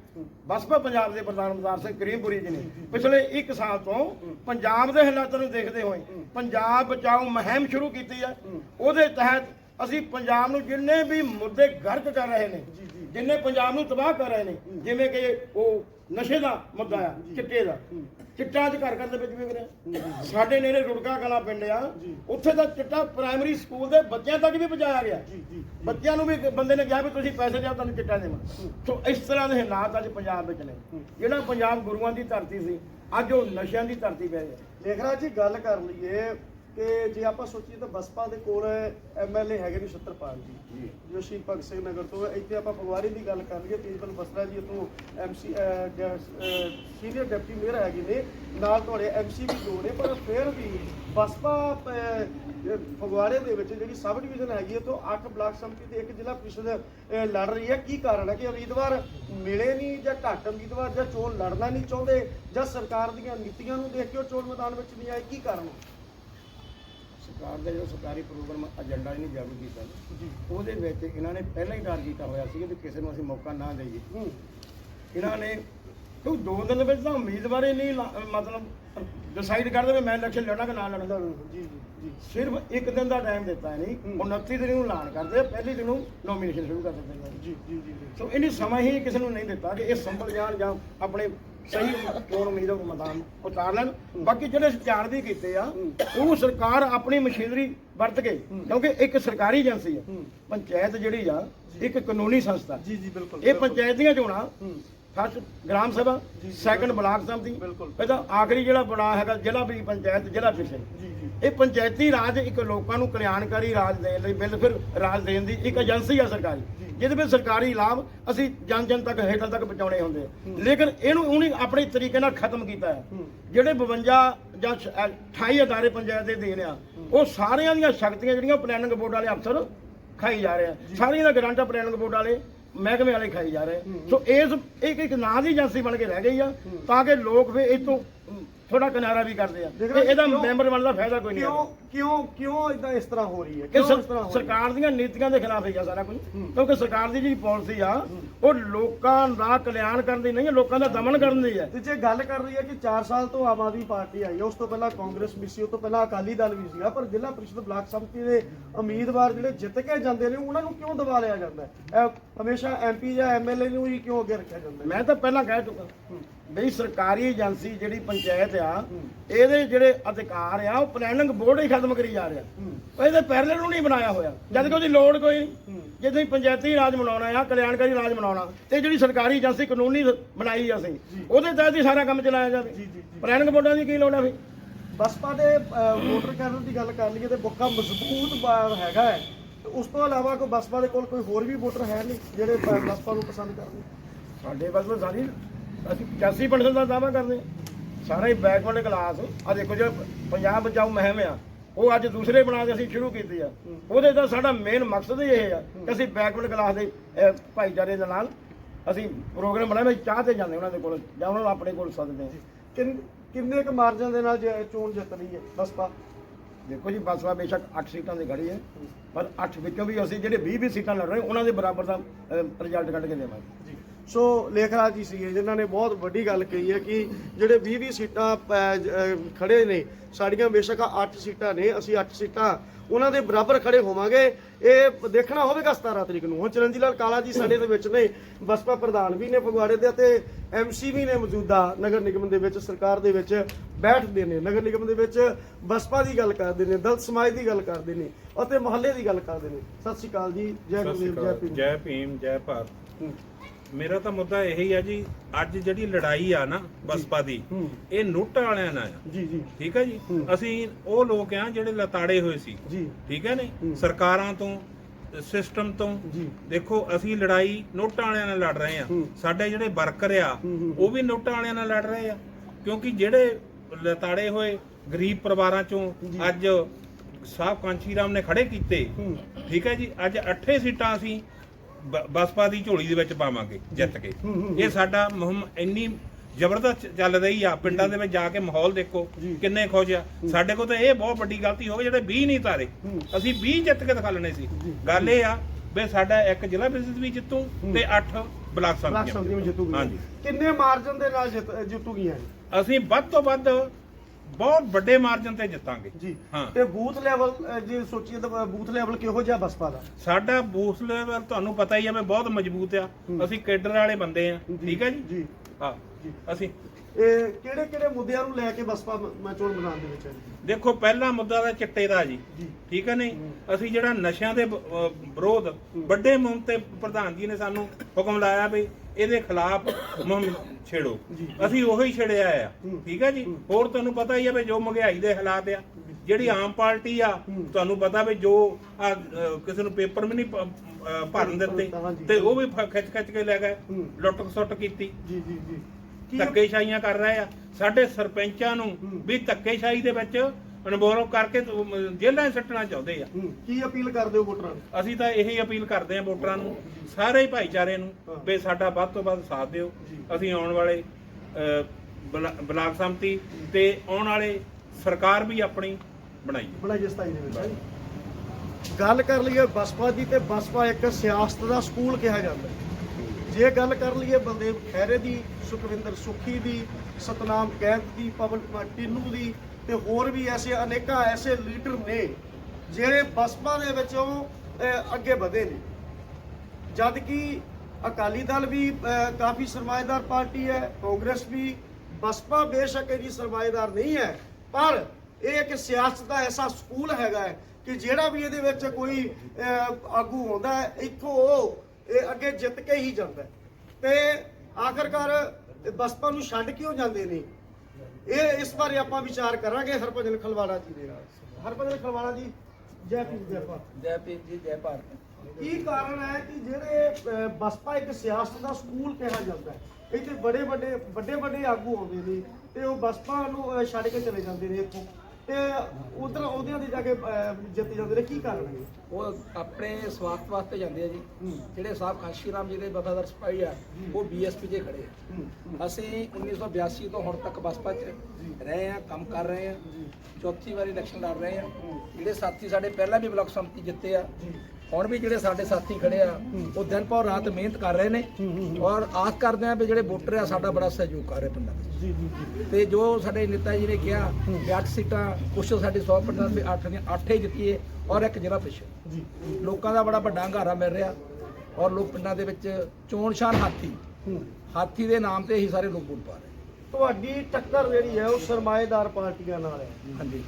ਬਸਪਾ ਪੰਜਾਬ ਦੇ ਪ੍ਰਧਾਨ ਮਦਾਰ ਸਿੰਘ ਕਰੀਮਪੁਰੀ ਜੀ ਨੇ ਪਿਛਲੇ 1 ਸਾਲ ਤੋਂ ਪੰਜਾਬ ਦੇ ਹਾਲਾਤਾਂ ਨੂੰ ਦੇਖਦੇ ਹੋਏ ਪੰਜਾਬ ਬਚਾਓ ਮੁਹਿੰਮ ਸ਼ੁਰੂ ਕੀਤੀ ਹੈ। ਉਹਦੇ ਤਹਿਤ ਅਸੀਂ ਪੰਜਾਬ ਨੂੰ ਜਿੰਨੇ ਵੀ ਮੁੱਦੇ ਗਰਕ ਕਰ ਰਹੇ ਨੇ ਜਿੰਨੇ ਪੰਜਾਬ ਨੂੰ ਤਬਾਹ ਕਰ ਰਹੇ ਨੇ ਜਿਵੇਂ ਕਿ ਉਹ ਨਸ਼ੇ ਦਾ ਮੁੱਦਾ ਆ ਚਿੱਟੇ ਦਾ। ਚਿੱਟਾ ਅੱਜ ਘਰ ਘਰ ਦੇ ਵਿੱਚ ਵਿਕ ਰਿਹਾ ਸਾਡੇ ਨੇੜੇ ਰੁੜਕਾ ਕਲਾ ਪਿੰਡ ਆ। ਉੱਥੇ ਦਾ ਚਿੱਟਾ ਪ੍ਰਾਇਮਰੀ ਸਕੂਲ ਦੇ ਬੱਚਿਆਂ ਤੱਕ ਵੀ ਪਹੁੰਚਾਇਆ ਗਿਆ। ਬੱਚਿਆਂ ਨੂੰ ਵੀ ਬੰਦੇ ਨੇ ਕਿਹਾ ਵੀ ਤੁਸੀਂ ਪੈਸੇ ਦਿਓ ਤੁਹਾਨੂੰ ਚਿੱਟਾ ਦੇਵਾਂ। ਸੋ ਇਸ ਤਰ੍ਹਾਂ ਦੇ ਹਾਲਾਤ ਅੱਜ ਪੰਜਾਬ ਵਿੱਚ ਨੇ। ਜਿਹੜਾ ਪੰਜਾਬ ਗੁਰੂਆਂ ਦੀ ਧਰਤੀ ਸੀ ਅੱਜ ਉਹ ਨਸ਼ਿਆਂ ਦੀ ਧਰਤੀ ਪੈ ਗਿਆ ਲੇਖਰਾ ਜੀ ਗੱਲ ਕਰ ਲਈਏ। ਕਿ ਜੇ ਆਪਾਂ ਸੋਚੀਏ ਤਾਂ ਬਸਪਾ ਦੇ ਕੋਲ ਐਮਐਲਏ ਹੈਗੇ ਨੇ ਛਤਰਪਾਲ ਜੀ। ਜੋ। ਸ਼ਹੀਦ ਭਗਤ ਸਿੰਘ ਨਗਰ ਤੋਂ ਹੈ। ਇੱਥੇ ਆਪਾਂ ਫਗਵਾੜੇ ਦੀ ਗੱਲ ਕਰ ਲਈਏ ਤੇਜਬਲ ਬਸਰਾ ਜੀ ਤੋਂ ਐਮਸੀ ਸੀਨੀਅਰ ਡਿਪਟੀ ਮੇਅਰ ਹੈਗੇ ਨੇ। ਨਾਲ ਤੁਹਾਡੇ ਐਮਸੀ ਵੀ ਦੋ ਨੇ ਪਰ ਫਿਰ ਵੀ ਬਸਪਾ ਫਗਵਾੜੇ ਦੇ ਵਿੱਚ ਜਿਹੜੀ ਸਬ ਡਿਵੀਜ਼ਨ ਹੈਗੀ ਹੈ ਤੋਂ 8 ਬਲਾਕ ਸੰਮਤੀ ਤੇ ਇੱਕ ਜ਼ਿਲ੍ਹਾ ਪ੍ਰੀਸ਼ਦ ਲੜ ਰਹੀ ਹੈ। ਕੀ ਕਾਰਨ ਹੈ ਕਿ ਉਮੀਦਵਾਰ ਮਿਲੇ ਨਹੀਂ ਜਾਂ ਘੱਟ ਉਮੀਦਵਾਰ ਜਾਂ ਚੋਣ ਲੜਨਾ ਨਹੀਂ ਚਾਹੁੰਦੇ ਜਾਂ ਸਰਕਾਰ ਦੀਆਂ ਨੀਤੀਆਂ ਨੂੰ ਦੇਖ ਕੇ ਉਹ ਚੋਣ ਮੈਦਾਨ ਵਿੱਚ ਨਹੀਂ ਆਏ? ਕੀ ਕਾਰਨ? ਹੈ ਸਰਕਾਰ ਦਾ ਜਿਹੜਾ ਸਰਕਾਰੀ ਪ੍ਰੋਗਰਾਮ ਏਜੰਡਾ ਇਹਨੇ ਜਾਰੀ ਕੀਤਾ ਉਹਦੇ ਵਿੱਚ ਇਹਨਾਂ ਨੇ ਪਹਿਲਾਂ ਹੀ ਟਾਰਗੇਟ ਕੀਤਾ ਹੋਇਆ ਸੀ ਕਿ ਕਿਸੇ ਨੂੰ ਅਸੀਂ ਮੌਕਾ ਨਾ ਦੇਈਏ। ਇਹਨਾਂ ਨੇ ਕਿਉਂ ਦੋ ਦਿਨ ਵਿੱਚ ਤਾਂ ਉਮੀਦਵਾਰ ਹੀ ਨਹੀਂ ਮਤਲਬ ਡਿਸਾਈਡ ਕਰ ਦੇਵੇ ਮੈਂ ਇਲੈਕਸ਼ਨ ਲੜਨਾ ਕਿ ਨਾ ਲੜਨਾ। ਜੀ ਜੀ ਸਿਰਫ ਇੱਕ ਦਿਨ ਦਾ ਟਾਈਮ ਦਿੱਤਾ ਨਹੀਂ ਹੂੰ। 29 ਤਰੀਕ ਨੂੰ ਐਲਾਨ ਕਰਦੇ ਪਹਿਲੀ ਦਿਨ ਨੂੰ ਨੋਮੀਨੇਸ਼ਨ ਸ਼ੁਰੂ ਕਰ ਦਿੰਦੇ ਜੀ ਜੀ ਜੀ ਸੋ ਇਹਨੇ ਸਮਾਂ ਹੀ ਕਿਸੇ ਨੂੰ ਨਹੀਂ ਦਿੱਤਾ ਕਿ ਇਹ ਸੰਭਲ ਜਾਣ ਜਾਂ ਆਪਣੇ ਸਹੀ ਚੋਣ ਉਮੀਦਵਾਰ ਨੂੰ ਮੈਦਾਨ ਉਤਾਰ ਲੈਣ। ਬਾਕੀ ਜਿਹੜੇ ਚਾਰ ਵੀ ਕੀਤੇ ਆ ਉਹ ਸਰਕਾਰ ਆਪਣੀ ਮਸ਼ੀਨਰੀ ਵਰਤ ਕੇ ਕਿਉਂਕਿ ਇੱਕ ਸਰਕਾਰੀ ਏਜੰਸੀ ਆ। ਪੰਚਾਇਤ ਜਿਹੜੀ ਆ ਇੱਕ ਕਾਨੂੰਨੀ ਸੰਸਥਾ। ਜੀ ਜੀ ਬਿਲਕੁਲ ਇਹ ਪੰਚਾਇਤ ਦੀਆਂ ਚੋਣਾਂ ਫਸਟ ਗ੍ਰਾਮ ਸਭਾ। ਸੈਕੰਡ ਬਲਾਕ ਸੰਮਤੀ। ਇਹਦਾ ਆਖਰੀ ਜਿਹੜਾ ਬਣਾ ਹੈਗਾ ਜ਼ਿਲ੍ਹਾ ਵੀ ਪੰਚਾਇਤ ਜ਼ਿਲ੍ਹਾ ਜੀ ਇਹ ਪੰਚਾਇਤੀ ਰਾਜ ਇੱਕ ਲੋਕਾਂ ਨੂੰ ਕਲਿਆਣਕਾਰੀ ਰਾਜ ਦੇਣ ਲਈ ਬਿੱਲ ਫਿਰ ਰਾਜ ਦੇਣ ਦੀ ਇੱਕ ਏਜੰਸੀ ਆ ਸਰਕਾਰੀ। ਜਿਹਦੇ ਵਿੱਚ ਸਰਕਾਰੀ ਲਾਭ ਅਸੀਂ ਜਨ ਜਨ ਤੱਕ ਹੇਠਾਂ ਤੱਕ ਪਹੁੰਚਾਉਣੇ ਹੁੰਦੇ ਆ। ਲੇਕਿਨ ਇਹਨੂੰ ਉਹਨੇ ਆਪਣੇ ਤਰੀਕੇ ਨਾਲ ਖਤਮ ਕੀਤਾ ਹੈ। ਜਿਹੜੇ 52 ਜਾਂ ਛ- ਅ, 28 ਅਦਾਰੇ ਪੰਚਾਇਤ ਦੇ ਦੇਣ ਆ ਉਹ ਸਾਰਿਆਂ ਦੀਆਂ ਸ਼ਕਤੀਆਂ ਜਿਹੜੀਆਂ ਪਲੈਨਿੰਗ ਬੋਰਡ ਵਾਲੇ ਅਫਸਰ ਖਾਈ ਜਾ ਰਹੇ ਆ। ਸਾਰੀਆਂ ਦਾ ਗਰੰਟਾ ਪਲੈਨਿੰਗ ਬੋਰਡ ਵਾਲੇ ਮਹਿਕਮੇ ਵਾਲੇ ਖਾਈ ਜਾ ਰਹੇ ਆ। ਸੋ ਇਸ ਇੱਕ ਇੱਕ ਨਾਂ ਦੀ ਏਜੰਸੀ ਬਣ ਕੇ ਰਹਿ ਗਈ ਆ ਤਾਂ ਕਿ ਲੋਕ ਵੀ ਇਹ ਤੋਂ ਥੋੜਾ ਕਿਨਾਰਾ ਵੀ ਕਰਦੇ ਆ। ਤੇ ਇਹਦਾ ਮੈਂਬਰ ਬਣਨ ਦਾ ਫਾਇਦਾ ਕੋਈ ਨਹੀਂ ਕਿਉਂ। ਕਿਉਂ ਕਿਉਂ ਇਦਾਂ ਇਸ ਤਰ੍ਹਾਂ ਹੋ ਰਹੀ ਹੈ? ਕਿਉਂ ਇਸ ਤਰ੍ਹਾਂ ਹੋ ਸਰਕਾਰ ਦੀਆਂ ਨੀਤੀਆਂ ਦੇ ਖਿਲਾਫ ਹੀ ਆ ਸਾਰਾ ਕੁਝ। ਕਿਉਂਕਿ ਸਰਕਾਰ ਦੀ ਜਿਹੜੀ ਪਾਲਿਸੀ ਆ ਉਹ ਲੋਕਾਂ ਦਾ ਕਲਿਆਣ ਕਰਨ ਦੀ ਨਹੀਂ ਹੈ ਲੋਕਾਂ ਦਾ ਦਮਨ ਕਰਨ ਦੀ ਹੈ। ਤੇ ਜੇ ਗੱਲ ਕਰ ਰਹੀ ਹੈ ਕਿ 4 ਸਾਲ ਤੋਂ ਆਮ ਆਦਮੀ ਪਾਰਟੀ ਆਈ ਹੈ ਉਸ ਤੋਂ ਪਹਿਲਾਂ ਕਾਂਗਰਸ ਵੀ ਸੀ ਉਸ ਤੋਂ ਪਹਿਲਾਂ ਅਕਾਲੀ ਦਲ ਵੀ ਸੀਗਾ ਪਰ ਜ਼ਿਲ੍ਹਾ ਪ੍ਰੀਸ਼ਦ ਬਲਾਕ ਸੰਮਤੀ ਦੇ ਉਮੀਦਵਾਰ ਜਿਹੜੇ ਜਿੱਤ ਕੇ ਜਾਂਦੇ ਨੇ ਉਹਨਾਂ ਨੂੰ ਕਿਉਂ ਦਬਾ ਲਿਆ ਜਾਂਦਾ ਹੈ? ਹਮੇਸ਼ਾ ਐਮਪੀ ਜਾਂ ਐਮਐਲਏ ਨੂੰ ਹੀ ਕਿਉਂ ਅੱਗੇ ਰੱਖਿਆ ਜਾਂਦਾ ਮੈਂ ਤਾਂ ਪਹਿਲਾਂ ਕਹਿ ਚੁੱਕਾ। ਬਈ ਸਰਕਾਰੀ ਏਜੰਸੀ ਜਿਹੜੀ ਪੰਚਾਇਤ ਆ ਇਹਦੇ ਜਿਹੜੇ ਅਧਿਕਾਰ ਆ ਉਹ ਪਲੈਨਿੰਗ ਬੋਰਡ ਹੀ ਖਤਮ ਕਰੀ ਜਾ ਰਿਹਾ। ਹੂੰ। ਇਹਦੇ ਪੈਰਲਲ ਨੂੰ ਨਹੀਂ ਬਣਾਇਆ ਹੋਇਆ। ਜਦ ਕਿ ਉਹਦੀ ਲੋੜ ਕੋਈ ਨਹੀਂ। ਜੇ ਤੁਸੀਂ ਪੰਚਾਇਤੀ ਰਾਜ ਬਣਾਉਣਾ ਆ ਕਲਿਆਣਕਾਰੀ ਰਾਜ ਬਣਾਉਣਾ ਤੇ ਜਿਹੜੀ ਸਰਕਾਰੀ ਏਜੰਸੀ ਕਾਨੂੰਨੀ ਬਣਾਈ ਅਸੀਂ ਉਹਦੇ ਤਹਿਤ ਹੀ ਸਾਰਾ ਕੰਮ ਚਲਾਇਆ ਜਾਵੇ। ਪਲੈਨਿੰਗ ਬੋਰਡਾਂ ਦੀ ਕੀ ਲੋੜ ਹੈ ਵੀ ਬਸਪਾ ਦੇ ਵੋਟਰ ਕਰਨ ਦੀ ਗੱਲ ਕਰ ਲਈਏ ਤੇ ਬੁੱਕਾ ਮਜ਼ਬੂਤ ਬ- ਹੈਗਾ ਹੈ। ਉਸ ਤੋਂ ਇਲਾਵਾ ਕੋਈ ਬਸਪਾ ਦੇ ਕੋਲ ਕੋਈ ਹੋਰ ਵੀ ਵੋਟਰ ਹੈ ਨਹੀਂ ਜਿਹੜੇ ਬਸਪਾ ਨੂੰ ਪਸੰਦ ਕਰਦੇ? ਸਾਡੇ ਵੱਲੋਂ ਸਾਰੀ ਅਸੀਂ 85% ਦਾ ਦਾਅਵਾ ਕਰਦੇ ਹਾਂ। ਸਾਰਾ ਹੀ ਬੈਕਵਰਡ ਕਲਾਸ ਆ ਦੇਖੋ ਜਿਹੜਾ ਪੰਜਾਬ ਬਚਾਓ ਮੁਹਿੰਮ ਆ ਉਹ ਅੱਜ ਦੂਸਰੇ ਬਣਾ ਕੇ ਅਸੀਂ ਸ਼ੁਰੂ ਕੀਤੀ ਆ। ਉਹਦੇ ਦਾ ਸਾਡਾ ਮੇਨ ਮਕਸਦ ਹੀ ਇਹ ਆ ਕਿ ਅਸੀਂ ਬੈਕਵਰਡ ਕਲਾਸ ਦੇ ਭਾਈਚਾਰੇ ਦੇ ਨਾਲ ਅਸੀਂ ਪ੍ਰੋਗਰਾਮ ਬਣਾਇਆ। ਚਾਹ ਤੇ ਜਾਂਦੇ ਉਹਨਾਂ ਦੇ ਕੋਲ ਜਾਂ ਉਹਨਾਂ ਨੂੰ ਆਪਣੇ ਕੋਲ ਸੱਦਦੇ ਹਾਂ। ਕਿੰਨ ਕੁ ਮਾਰਜਨ ਦੇ ਨਾਲ ਜੇ ਚੋਣ ਜਿੱਤ ਰਹੀ ਹੈ? ਬਸਪਾ ਦੇਖੋ ਜੀ ਬਸਵਾ ਬੇਸ਼ੱਕ 8 ਸੀਟਾਂ ਦੀ ਖੜੀ ਹੈ। ਪਰ 8 ਵਿੱਚੋਂ ਵੀ ਅਸੀਂ ਜਿਹੜੇ 20 20 ਸੀਟਾਂ ਲੜ ਰਹੇ ਉਹਨਾਂ ਦੇ ਬਰਾਬਰ ਦਾ ਰਿਜ਼ਲਟ ਕੱਢ ਕੇ ਦੇਵਾਂਗੇ। ਜੀ ਸੋ ਲੇਖਰਾਜ ਜੀ ਸੀਗੇ, ਜਿਨ੍ਹਾਂ ਨੇ ਬਹੁਤ ਵੱਡੀ ਗੱਲ ਕਹੀ ਹੈ ਕਿ ਜਿਹੜੇ 20 20 ਸੀਟਾਂ ਪੈ- ਜ- ਖੜੇ ਨੇ, ਸਾਡੀਆਂ ਬੇਸ਼ੱਕ 8 ਸੀਟਾਂ ਨੇ, ਅਸੀਂ 8 ਸੀਟਾਂ, ਉਹਨਾਂ ਦੇ ਬਰਾਬਰ ਖੜੇ ਹੋਵਾਂਗੇ। ਇਹ ਦੇਖਣਾ ਹੋਵੇਗਾ 17 ਤਰੀਕ ਨੂੰ। ਹੁਣ ਚਰਨਜੀਤ ਲਾਲ ਕਾਲਾ ਜੀ ਸਾਡੇ ਦੇ ਵਿੱਚ ਨੇ, ਬਸਪਾ ਪ੍ਰਧਾਨ ਵੀ ਨੇ ਫਗਵਾੜੇ ਦੇ ਅਤੇ ਐਮਸੀ ਵੀ ਨੇ ਮੌਜੂਦਾ ਨਗਰ ਨਿਗਮ ਦੇ ਵਿੱਚ, ਸਰਕਾਰ ਦੇ ਵਿੱਚ ਬੈਠਦੇ ਨੇ। ਨਗਰ ਨਿਗਮ ਦੇ ਵਿੱਚ ਬਸਪਾ ਦੀ ਗੱਲ ਕਰਦੇ ਨੇ, ਦਲਿਤ ਸਮਾਜ ਦੀ ਗੱਲ ਕਰਦੇ ਨੇ ਅਤੇ ਮੁਹੱਲੇ ਦੀ ਗੱਲ ਕਰਦੇ ਨੇ। ਸਤਿ ਸ਼੍ਰੀ ਅਕਾਲ ਜੀ, ਜੈ ਸਤਿ ਗੁਰਦੇਵ ਜੈ ਭੀਮ। ਜੈ ਭੀਮ, ਜੈ ਭਾਰਤ। ਮੇਰਾ ਤਾਂ ਮੁੱਦਾ ਇਹੀ ਆ ਜੀ ਅੱਜ ਜਿਹੜੀ ਲੜਾਈ ਆ ਨਾ ਬਸਪਾ ਦੀ ਇਹ ਨੋਟਾਂ ਵਾਲਿਆਂ ਨਾਲ ਆ। ਜੀ ਜੀ। ਠੀਕ ਹੈ ਜੀ। ਅਸੀਂ ਉਹ ਲੋਕ ਆ ਜਿਹੜੇ ਲਤਾੜੇ ਹੋਏ ਸੀ। ਜੀ। ਠੀਕ ਹੈ। ਨੇ। ਸਰਕਾਰਾਂ ਤੋਂ ਸਿਸਟਮ ਤੋਂ ਦੇਖੋ ਅਸੀਂ ਲੜਾਈ ਨੋਟਾਂ ਵਾਲਿਆਂ ਨਾਲ ਲੜ ਰਹੇ ਆ। ਸਾਡੇ ਜਿਹੜੇ ਵਰਕਰ ਆ ਉਹ ਵੀ ਨੋਟਾਂ ਵਾਲਿਆਂ ਨਾਲ ਲੜ ਰਹੇ ਆ। ਕਿਉਂਕਿ ਜਿਹੜੇ ਲਤਾੜੇ ਹੋਏ ਗਰੀਬ ਪਰਿਵਾਰਾਂ ਚੋਂ। ਅੱਜ ਸਾਹਿਬ ਕਾਂਚੀ ਰਾਮ ਨੇ ਖੜੇ ਕੀਤੇ। ਠੀਕ ਹੈ ਜੀ? ਅੱਜ 8 ਸੀਟਾਂ ਅਸੀਂ ਬ- ਬਸਪਾ ਦੀ ਝੋਲੀ ਦੇ ਵਿੱਚ ਪਾਵਾਂਗੇ ਜਿੱਤ ਕੇ ਹੂੰ, ਹੂੰ, ਹੂੰ। ਇਹ ਸਾਡਾ ਮੁਹਿੰਮ ਇੰਨੀ ਜ਼ਬਰਦਸਤ ਚੱਲ ਰਹੀ ਆ ਪਿੰਡਾਂ ਦੇ ਵਿੱਚ ਜਾ ਕੇ ਮਾਹੌਲ ਦੇਖੋ ਜੀ। ਕਿੰਨੇ ਖੁਸ਼ ਆ ਸਾਡੇ ਕੋਲ ਤਾਂ ਇਹ ਬਹੁਤ ਵੱਡੀ ਗਲਤੀ ਹੋ ਗਈ ਜਿਹੜੇ 20 ਨਹੀਂ ਤਾਰੇ ਹੂੰ। ਅਸੀਂ 20 ਜਿੱਤ ਕੇ ਦਿਖਾ ਲੈਣੇ ਸੀ ਜੀ। ਗੱਲ ਇਹ ਆ ਵੀ ਸਾਡਾ ਇੱਕ ਜ਼ਿਲ੍ਹਾ ਪ੍ਰੀਸ਼ਦ ਵੀ ਜਿੱਤੂ ਹੂੰ। ਤੇ 8 ਬਲਾਕ ਬਲਾਕ ਸੰਮਤੀਆਂ ਜਿੱਤੂਗੀ ਹਾਂਜੀ ਕਿੰਨੇ ਮਾਰਜਨ ਦੇ ਨਾਲ ਜਿੱਤ ਜਿੱਤੂਗੀਆਂ ਇਹ? ਅਸੀਂ ਵੱਧ ਤੋਂ ਵੱਧ ਬਹੁਤ ਵੱਡੇ ਮਾਰਜਨ ਤੇ ਜਿੱਤਾਂਗੇ ਜੀ ਹਾਂ ਤੇ ਬੂਥ ਲੈਵਲ ਜੇ ਸੋਚੀਏ ਤਾਂ ਬੂਥ ਲੈਵਲ ਕਿਹੋ ਜਿਹਾ ਬਸਪਾ ਦਾ ਸਾਡਾ ਬੂਥ ਲੈਵਲ ਤੁਹਾਨੂੰ ਪਤਾ ਹੀ ਆ ਵੀ ਬਹੁਤ ਮਜ਼ਬੂਤ ਆ। ਅਸੀਂ ਕੇਡਰ ਵਾਲੇ ਬੰਦੇ ਆ ਠੀਕ ਹੈ ਜੀ ਜੀ ਹਾਂ। ਅਸੀਂ ਇਹ ਕਿਹੜੇ ਕਿਹੜੇ ਮੁੱਦਿਆਂ ਨੂੰ ਲੈ ਕੇ ਬਸਪਾ ਮ- ਮੈਂ ਚੋਣ ਮੈਦਾਨ ਦੇ ਵਿੱਚ ਹੈ? ਦੇਖੋ ਪਹਿਲਾ ਮੁੱਦਾ ਤਾਂ ਚਿੱਟੇ ਦਾ ਜੀ ਠੀਕ ਹੈ ਨਹੀਂ। ਅਸੀਂ ਜਿਹੜਾ ਨਸ਼ਿਆਂ ਦੇ ਵਿਰੋਧ। ਵੱਡੇ ਮੁਹਿੰਮ ਤੇ ਪ੍ਰਧਾਨ ਜੀ ਨੇ ਸਾਨੂੰ ਹੁਕਮ ਲਾਇਆ ਵੀ ਇਹਦੇ ਖਿਲਾਫ ਮੁਹਿੰਮ ਛੇੜੋ। ਅਸੀਂ ਉਹੀ ਛੇੜਿਆ ਆ ਹੂੰ। ਠੀਕ ਹੈ ਜੀ ਹੂੰ। ਹੋਰ ਤੁਹਾਨੂੰ ਪਤਾ ਹੀ ਆ ਵੀ ਜੋ ਮਹਿੰਗਾਈ ਦੇ ਹਾਲਾਤ ਆ ਜਿਹੜੀ ਆਮ ਪਾਰਟੀ ਆ ਹੂੰ। ਤੁਹਾਨੂੰ ਪਤਾ ਵੀ ਜੋ ਆ, ਕਿਸੇ ਨੂੰ ਪੇਪਰ ਵੀ ਨਹੀਂ ਭਰਨ ਦਿੱਤੇ। ਤੇ ਉਹ ਵੀ ਖਿੱਚ ਖਿੱਚ ਕੇ ਲੈ ਗਏ ਹੂੰ। ਲੁੱਟ ਖਸੁੱਟ ਕੀਤੀ ਜੀ ਜੀ ਜੀ ਧੱਕੇਸ਼ਾਹੀਆਂ ਕਰ ਰਹੇ ਆ ਸਾਡੇ ਸਰਪੰਚਾਂ ਨੂੰ ਹੂੰ। ਵੀ ਧੱਕੇਸ਼ਾਹੀ ਦੇ ਵਿੱਚ ਇਨਵੋਲਵ ਕਰਕੇ ਤੇ, ਜੇਲ੍ਹਾਂ 'ਚ ਸੱਟਣਾ ਚਾਹੁੰਦੇ ਆ ਹੂੰ, ਕੀ ਅਪੀਲ ਕਰਦੇ ਹੋ ਵੋਟਰਾਂ ਨੂੰ ਅਸੀਂ ਤਾਂ ਇਹੀ ਅਪੀਲ ਕਰਦੇ ਹਾਂ ਵੋਟਰਾਂ ਨੂੰ ਸਾਰੇ ਭਾਈਚਾਰੇ ਨੂੰ। ਵੀ ਸਾਡਾ ਵੱਧ ਤੋਂ ਵੱਧ ਸਾਥ ਦਿਓ ਜੀ। ਅਸੀਂ ਆਉਣ ਵਾਲੇ ਬਲਾ- ਬਲਾਕ ਸੰਮਤੀ ਤੇ ਆਉਣ ਵਾਲੇ ਸਰਕਾਰ ਵੀ ਆਪਣੀ ਬਣਾਈ ਸਤਾਈ ਦੇ ਵਿੱਚ ਹੈ। ਗੱਲ ਕਰ ਲਈਏ ਬਸਪਾ ਦੀ ਤੇ ਬਸਪਾ ਇੱਕ ਸਿਆਸਤ ਦਾ ਸਕੂਲ ਕਿਹਾ ਜਾਂਦਾ ਹੈ। ਜੇ ਗੱਲ ਕਰ ਲਈਏ ਬਲਦੇਵ ਖੈਰੇ ਦੀ ਸੁਖਵਿੰਦਰ ਸੁਖੀ ਦੀ ਸਤਨਾਮ ਕੈਂਤ ਦੀ ਪਵਨ ਕੁਮਾਰ ਟਿੰਨੂ ਦੀ ਤੇ ਹੋਰ ਵੀ ਐਸੇ ਅਨੇਕਾਂ ਐਸੇ ਲੀਡਰ ਨੇ ਜਿਹੜੇ ਬਸਪਾ ਦੇ ਵਿੱਚੋਂ ਅੱਗੇ ਵਧੇ ਨੇ। ਜਦ ਕਿ ਅਕਾਲੀ ਦਲ ਵੀ ਕਾਫੀ ਸਰਮਾਏਦਾਰ ਪਾਰਟੀ ਹੈ, ਕਾਂਗਰਸ ਵੀ। ਬਸਪਾ ਬੇਸ਼ੱਕ ਇਹਦੀ ਸਰਮਾਏਦਾਰ ਨਹੀਂ ਹੈ, ਪਰ ਇਹ ਇੱਕ ਸਿਆਸਤ ਦਾ ਐਸਾ ਸਕੂਲ ਹੈਗਾ ਹੈ ਕਿ ਜਿਹੜਾ ਵੀ ਇਹਦੇ ਵਿੱਚ ਕੋਈ ਆਗੂ ਹੁੰਦਾ ਹੈ ਇੱਥੋਂ ਉਹ ਇਹ ਅੱਗੇ ਜਿੱਤ ਕੇ ਹੀ ਜਾਂਦਾ ਹੈ। ਤੇ ਆਖਰਕਾਰ ਬਸਪਾ ਨੂੰ ਛੱਡ ਕਿਉਂ ਜਾਂਦੇ ਨੇ? ਇਹ ਇਸ ਬਾਰੇ ਆਪਾਂ ਵਿਚਾਰ ਕਰਾਂਗੇ ਹਰਭਜਨ ਖਲਵਾੜਾ ਜੀ ਦੇ ਨਾਲ। ਹਰਭਜਨ ਖਲਵਾੜਾ ਜੀ ਜੈ ਭੀਮ ਜੈ ਭਾਰਤ। ਜੈ ਭੀਮ ਜੀ ਜੈ ਭਾਰਤ। ਕੀ ਕਾਰਨ ਹੈ ਕਿ ਜਿਹੜੇ ਬਸਪਾ ਇੱਕ ਸਿਆਸਤ ਦਾ ਸਕੂਲ ਕਿਹਾ ਜਾਂਦਾ ਹੈ? ਇੱਥੇ ਬੜੇ ਵੱਡੇ ਵੱਡੇ ਵੱਡੇ ਆਗੂ ਆਉਂਦੇ ਨੇ ਤੇ ਉਹ ਬਸਪਾ ਨੂੰ ਛੱਡ ਕੇ ਚਲੇ ਜਾਂਦੇ ਨੇ ਇੱਥੋਂ। ਤੇ ਉਧਰ ਉਹਦਿਆਂ ਦੇ ਜਾ ਕੇ ਜਿੱਤ ਜਾਂਦੇ ਨੇ ਕੀ ਕਾਰਨ ਹੈ ਉਹ ਆਪਣੇ ਸਵਾਰਥ ਵਾਸਤੇ ਜਾਂਦੇ ਆ ਜੀ। ਜਿਹੜੇ ਸਾਹਿਬ ਕਾਂਸ਼ੀ ਰਾਮ ਜੀ ਦੇ ਵਫਾਦਾਰ ਸਿਪਾਹੀ ਆ ਉਹ ਬੀਐਸਪੀ 'ਚ ਖੜੇ ਆ। ਅਸੀਂ 1982 ਤੋਂ ਹੁਣ ਤੱਕ ਬਸਪਾ 'ਚ ਰਹੇ ਆ ਕੰਮ ਕਰ ਰਹੇ ਆ। ਚੌਥੀ ਵਾਰੀ ਇਲੈਕਸ਼ਨ ਲੜ ਰਹੇ ਆ। ਜਿਹੜੇ ਸਾਥੀ ਸਾਡੇ ਪਹਿਲਾਂ ਵੀ ਬਲਾਕ ਸੰਮਤੀ ਜਿੱਤੇ ਆ ਹੁਣ ਵੀ ਜਿਹੜੇ ਸਾਡੇ ਸਾਥੀ ਖੜੇ ਆ ਉਹ ਦਿਨ ਭਰ ਰਾਤ ਮਿਹਨਤ ਕਰ ਰਹੇ ਨੇ। ਔਰ ਆਸ ਕਰਦੇ ਆ ਵੀ ਜਿਹੜੇ ਵੋਟਰ ਆ ਸਾਡਾ ਬੜਾ ਸਹਿਯੋਗ ਕਰ ਰਹੇ ਪਿੰਡਾਂ ਜੀ ਜੀ ਤੇ ਜੋ ਸਾਡੇ ਨੇਤਾ ਜੀ ਨੇ ਕਿਹਾ ਕਿ 8 ਸੀਟਾਂ ਕੁਛ ਸਾਡੀ 100% ਵੀ 8 ਦੀਆਂ 8 ਹੀ ਜਿੱਤੀਏ ਔਰ ਇੱਕ ਜ਼ਿਲ੍ਹਾ ਪਿੱਛੇ ਜੀ ਲੋਕਾਂ ਦਾ ਬੜਾ ਵੱਡਾ ਹੰਗਾਰਾ ਮਿਲ ਰਿਹਾ ਔਰ ਲੋਕ ਪਿੰਡਾਂ ਦੇ ਵਿੱਚ ਚੋਣ ਸ਼ਾਨ ਹਾਥੀ। ਹਾਥੀ ਦੇ ਨਾਮ ਤੇ ਹੀ ਸਾਰੇ ਲੋਕ ਵੋਟ ਪਾ ਰਹੇ। ਤੁਹਾਡੀ ਟੱਕਰ ਜਿਹੜੀ ਹੈ ਉਹ ਸਰਮਾਏਦਾਰ ਪਾਰਟੀਆਂ ਨਾਲ ਹੈ। ਹਾਂਜੀ।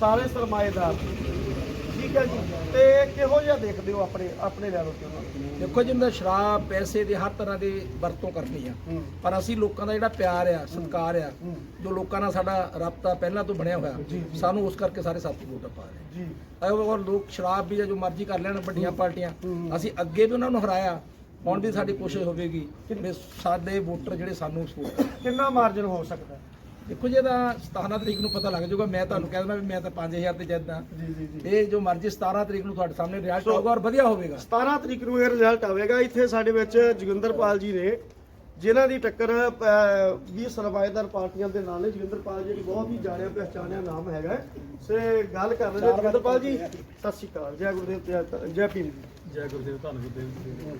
ਸਾਰੇ ਸਰਮਾਏਦਾਰ। ਠੀਕ ਹੈ ਜੀ ਤੇ ਕਿਹੋ ਜਿਹਾ ਦੇਖਦੇ ਹੋ ਆਪਣੇ ਆਪਣੇ ਲੈਵਲ ਤੇ ਉਹਨਾਂ ਨੂੰ ਦੇਖੋ ਜੀ ਮੈਂ ਸ਼ਰਾਬ ਪੈਸੇ ਦੀ ਹਰ ਤਰ੍ਹਾਂ ਦੀ ਵਰਤੋਂ ਕਰਨੀ ਆ ਹੂੰ। ਪਰ ਅਸੀਂ ਲੋਕਾਂ ਦਾ ਜਿਹੜਾ ਪਿਆਰ ਆ ਸਤਿਕਾਰ ਆ ਹੂੰ। ਜੋ ਲੋਕਾਂ ਨਾਲ ਸਾਡਾ ਰਾਬਤਾ ਪਹਿਲਾਂ ਤੋਂ ਬਣਿਆ ਹੋਇਆ ਜੀ। ਸਾਨੂੰ ਉਸ ਕਰਕੇ ਸਾਰੇ ਸਾਥੀ ਵੋਟਾਂ ਪਾ ਰਹੇ ਜੀ ਔਰ ਲੋਕ ਸ਼ਰਾਬ ਵੀ ਜੋ ਮਰਜ਼ੀ ਕਰ ਲੈਣ ਵੱਡੀਆਂ ਪਾਰਟੀਆਂ ਹੂੰ। ਅਸੀਂ ਅੱਗੇ ਵੀ ਉਹਨਾਂ ਨੂੰ ਹਰਾਇਆ ਹੁਣ ਵੀ ਸਾਡੀ ਕੋਸ਼ਿਸ਼ ਹੋਵੇਗੀ ਕਿ ਸਾਡੇ ਵੋਟਰ ਜਿਹੜੇ ਸਾਨੂੰ ਸਪੋਰਟ ਕਿੰਨਾ ਮਾਰਜਨ ਹੋ ਸਕਦਾ ਹੈ? ਦੇਖੋ ਜੇ ਤਾਂ 17 ਤਰੀਕ ਨੂੰ ਪਤਾ ਲੱਗ ਜਾਊਗਾ ਮੈਂ ਤੁਹਾਨੂੰ ਕਹਿ ਦਿੰਦਾ ਵੀ ਮੈਂ ਤਾਂ 5000 ਤੇ ਜਿੱਤਦਾ ਜੀ ਜੀ ਜੀ। ਇਹ ਜੋ ਮਰਜ਼ੀ 17 ਤਰੀਕ ਨੂੰ ਤੁਹਾਡੇ ਸਾਹਮਣੇ ਰਿਜ਼ਲਟ ਆਊਗਾ ਔਰ ਵਧੀਆ ਹੋਵੇਗਾ। 17 ਤਰੀਕ ਨੂੰ ਇਹ ਰਿਜ਼ਲਟ ਆਵੇਗਾ। ਇੱਥੇ ਸਾਡੇ ਵਿੱਚ ਜੋਗਿੰਦਰਪਾਲ ਜੀ ਨੇ ਜਿਨ੍ਹਾਂ ਦੀ ਟੱਕਰ ਅਹ, ਵੀ ਸਰਵਾਇਦਾਰ ਪਾਰਟੀਆਂ ਦੇ ਨਾਲ ਨੇ। ਜੋਗਿੰਦਰਪਾਲ ਜੀ ਦੀ ਬਹੁਤ ਹੀ ਜਾਣਿਆ ਪਛਾਣਿਆ ਨਾਮ ਹੈਗਾ। ਸੇ ਗੱਲ ਕਰ ਰਹੇ ਨੇ ਜੋਗਿੰਦਰਪਾਲ ਜੀ। ਸਤਿ ਸ਼੍ਰੀ ਅਕਾਲ। ਜੈ ਗੁਰਦੇਵ ਜੈ- ਜੈ ਭੀਮ ਜੀ। ਜੈ ਗੁਰਦੇਵ ਧੰਨ ਗੁਰਦੇਵ ਜੀ।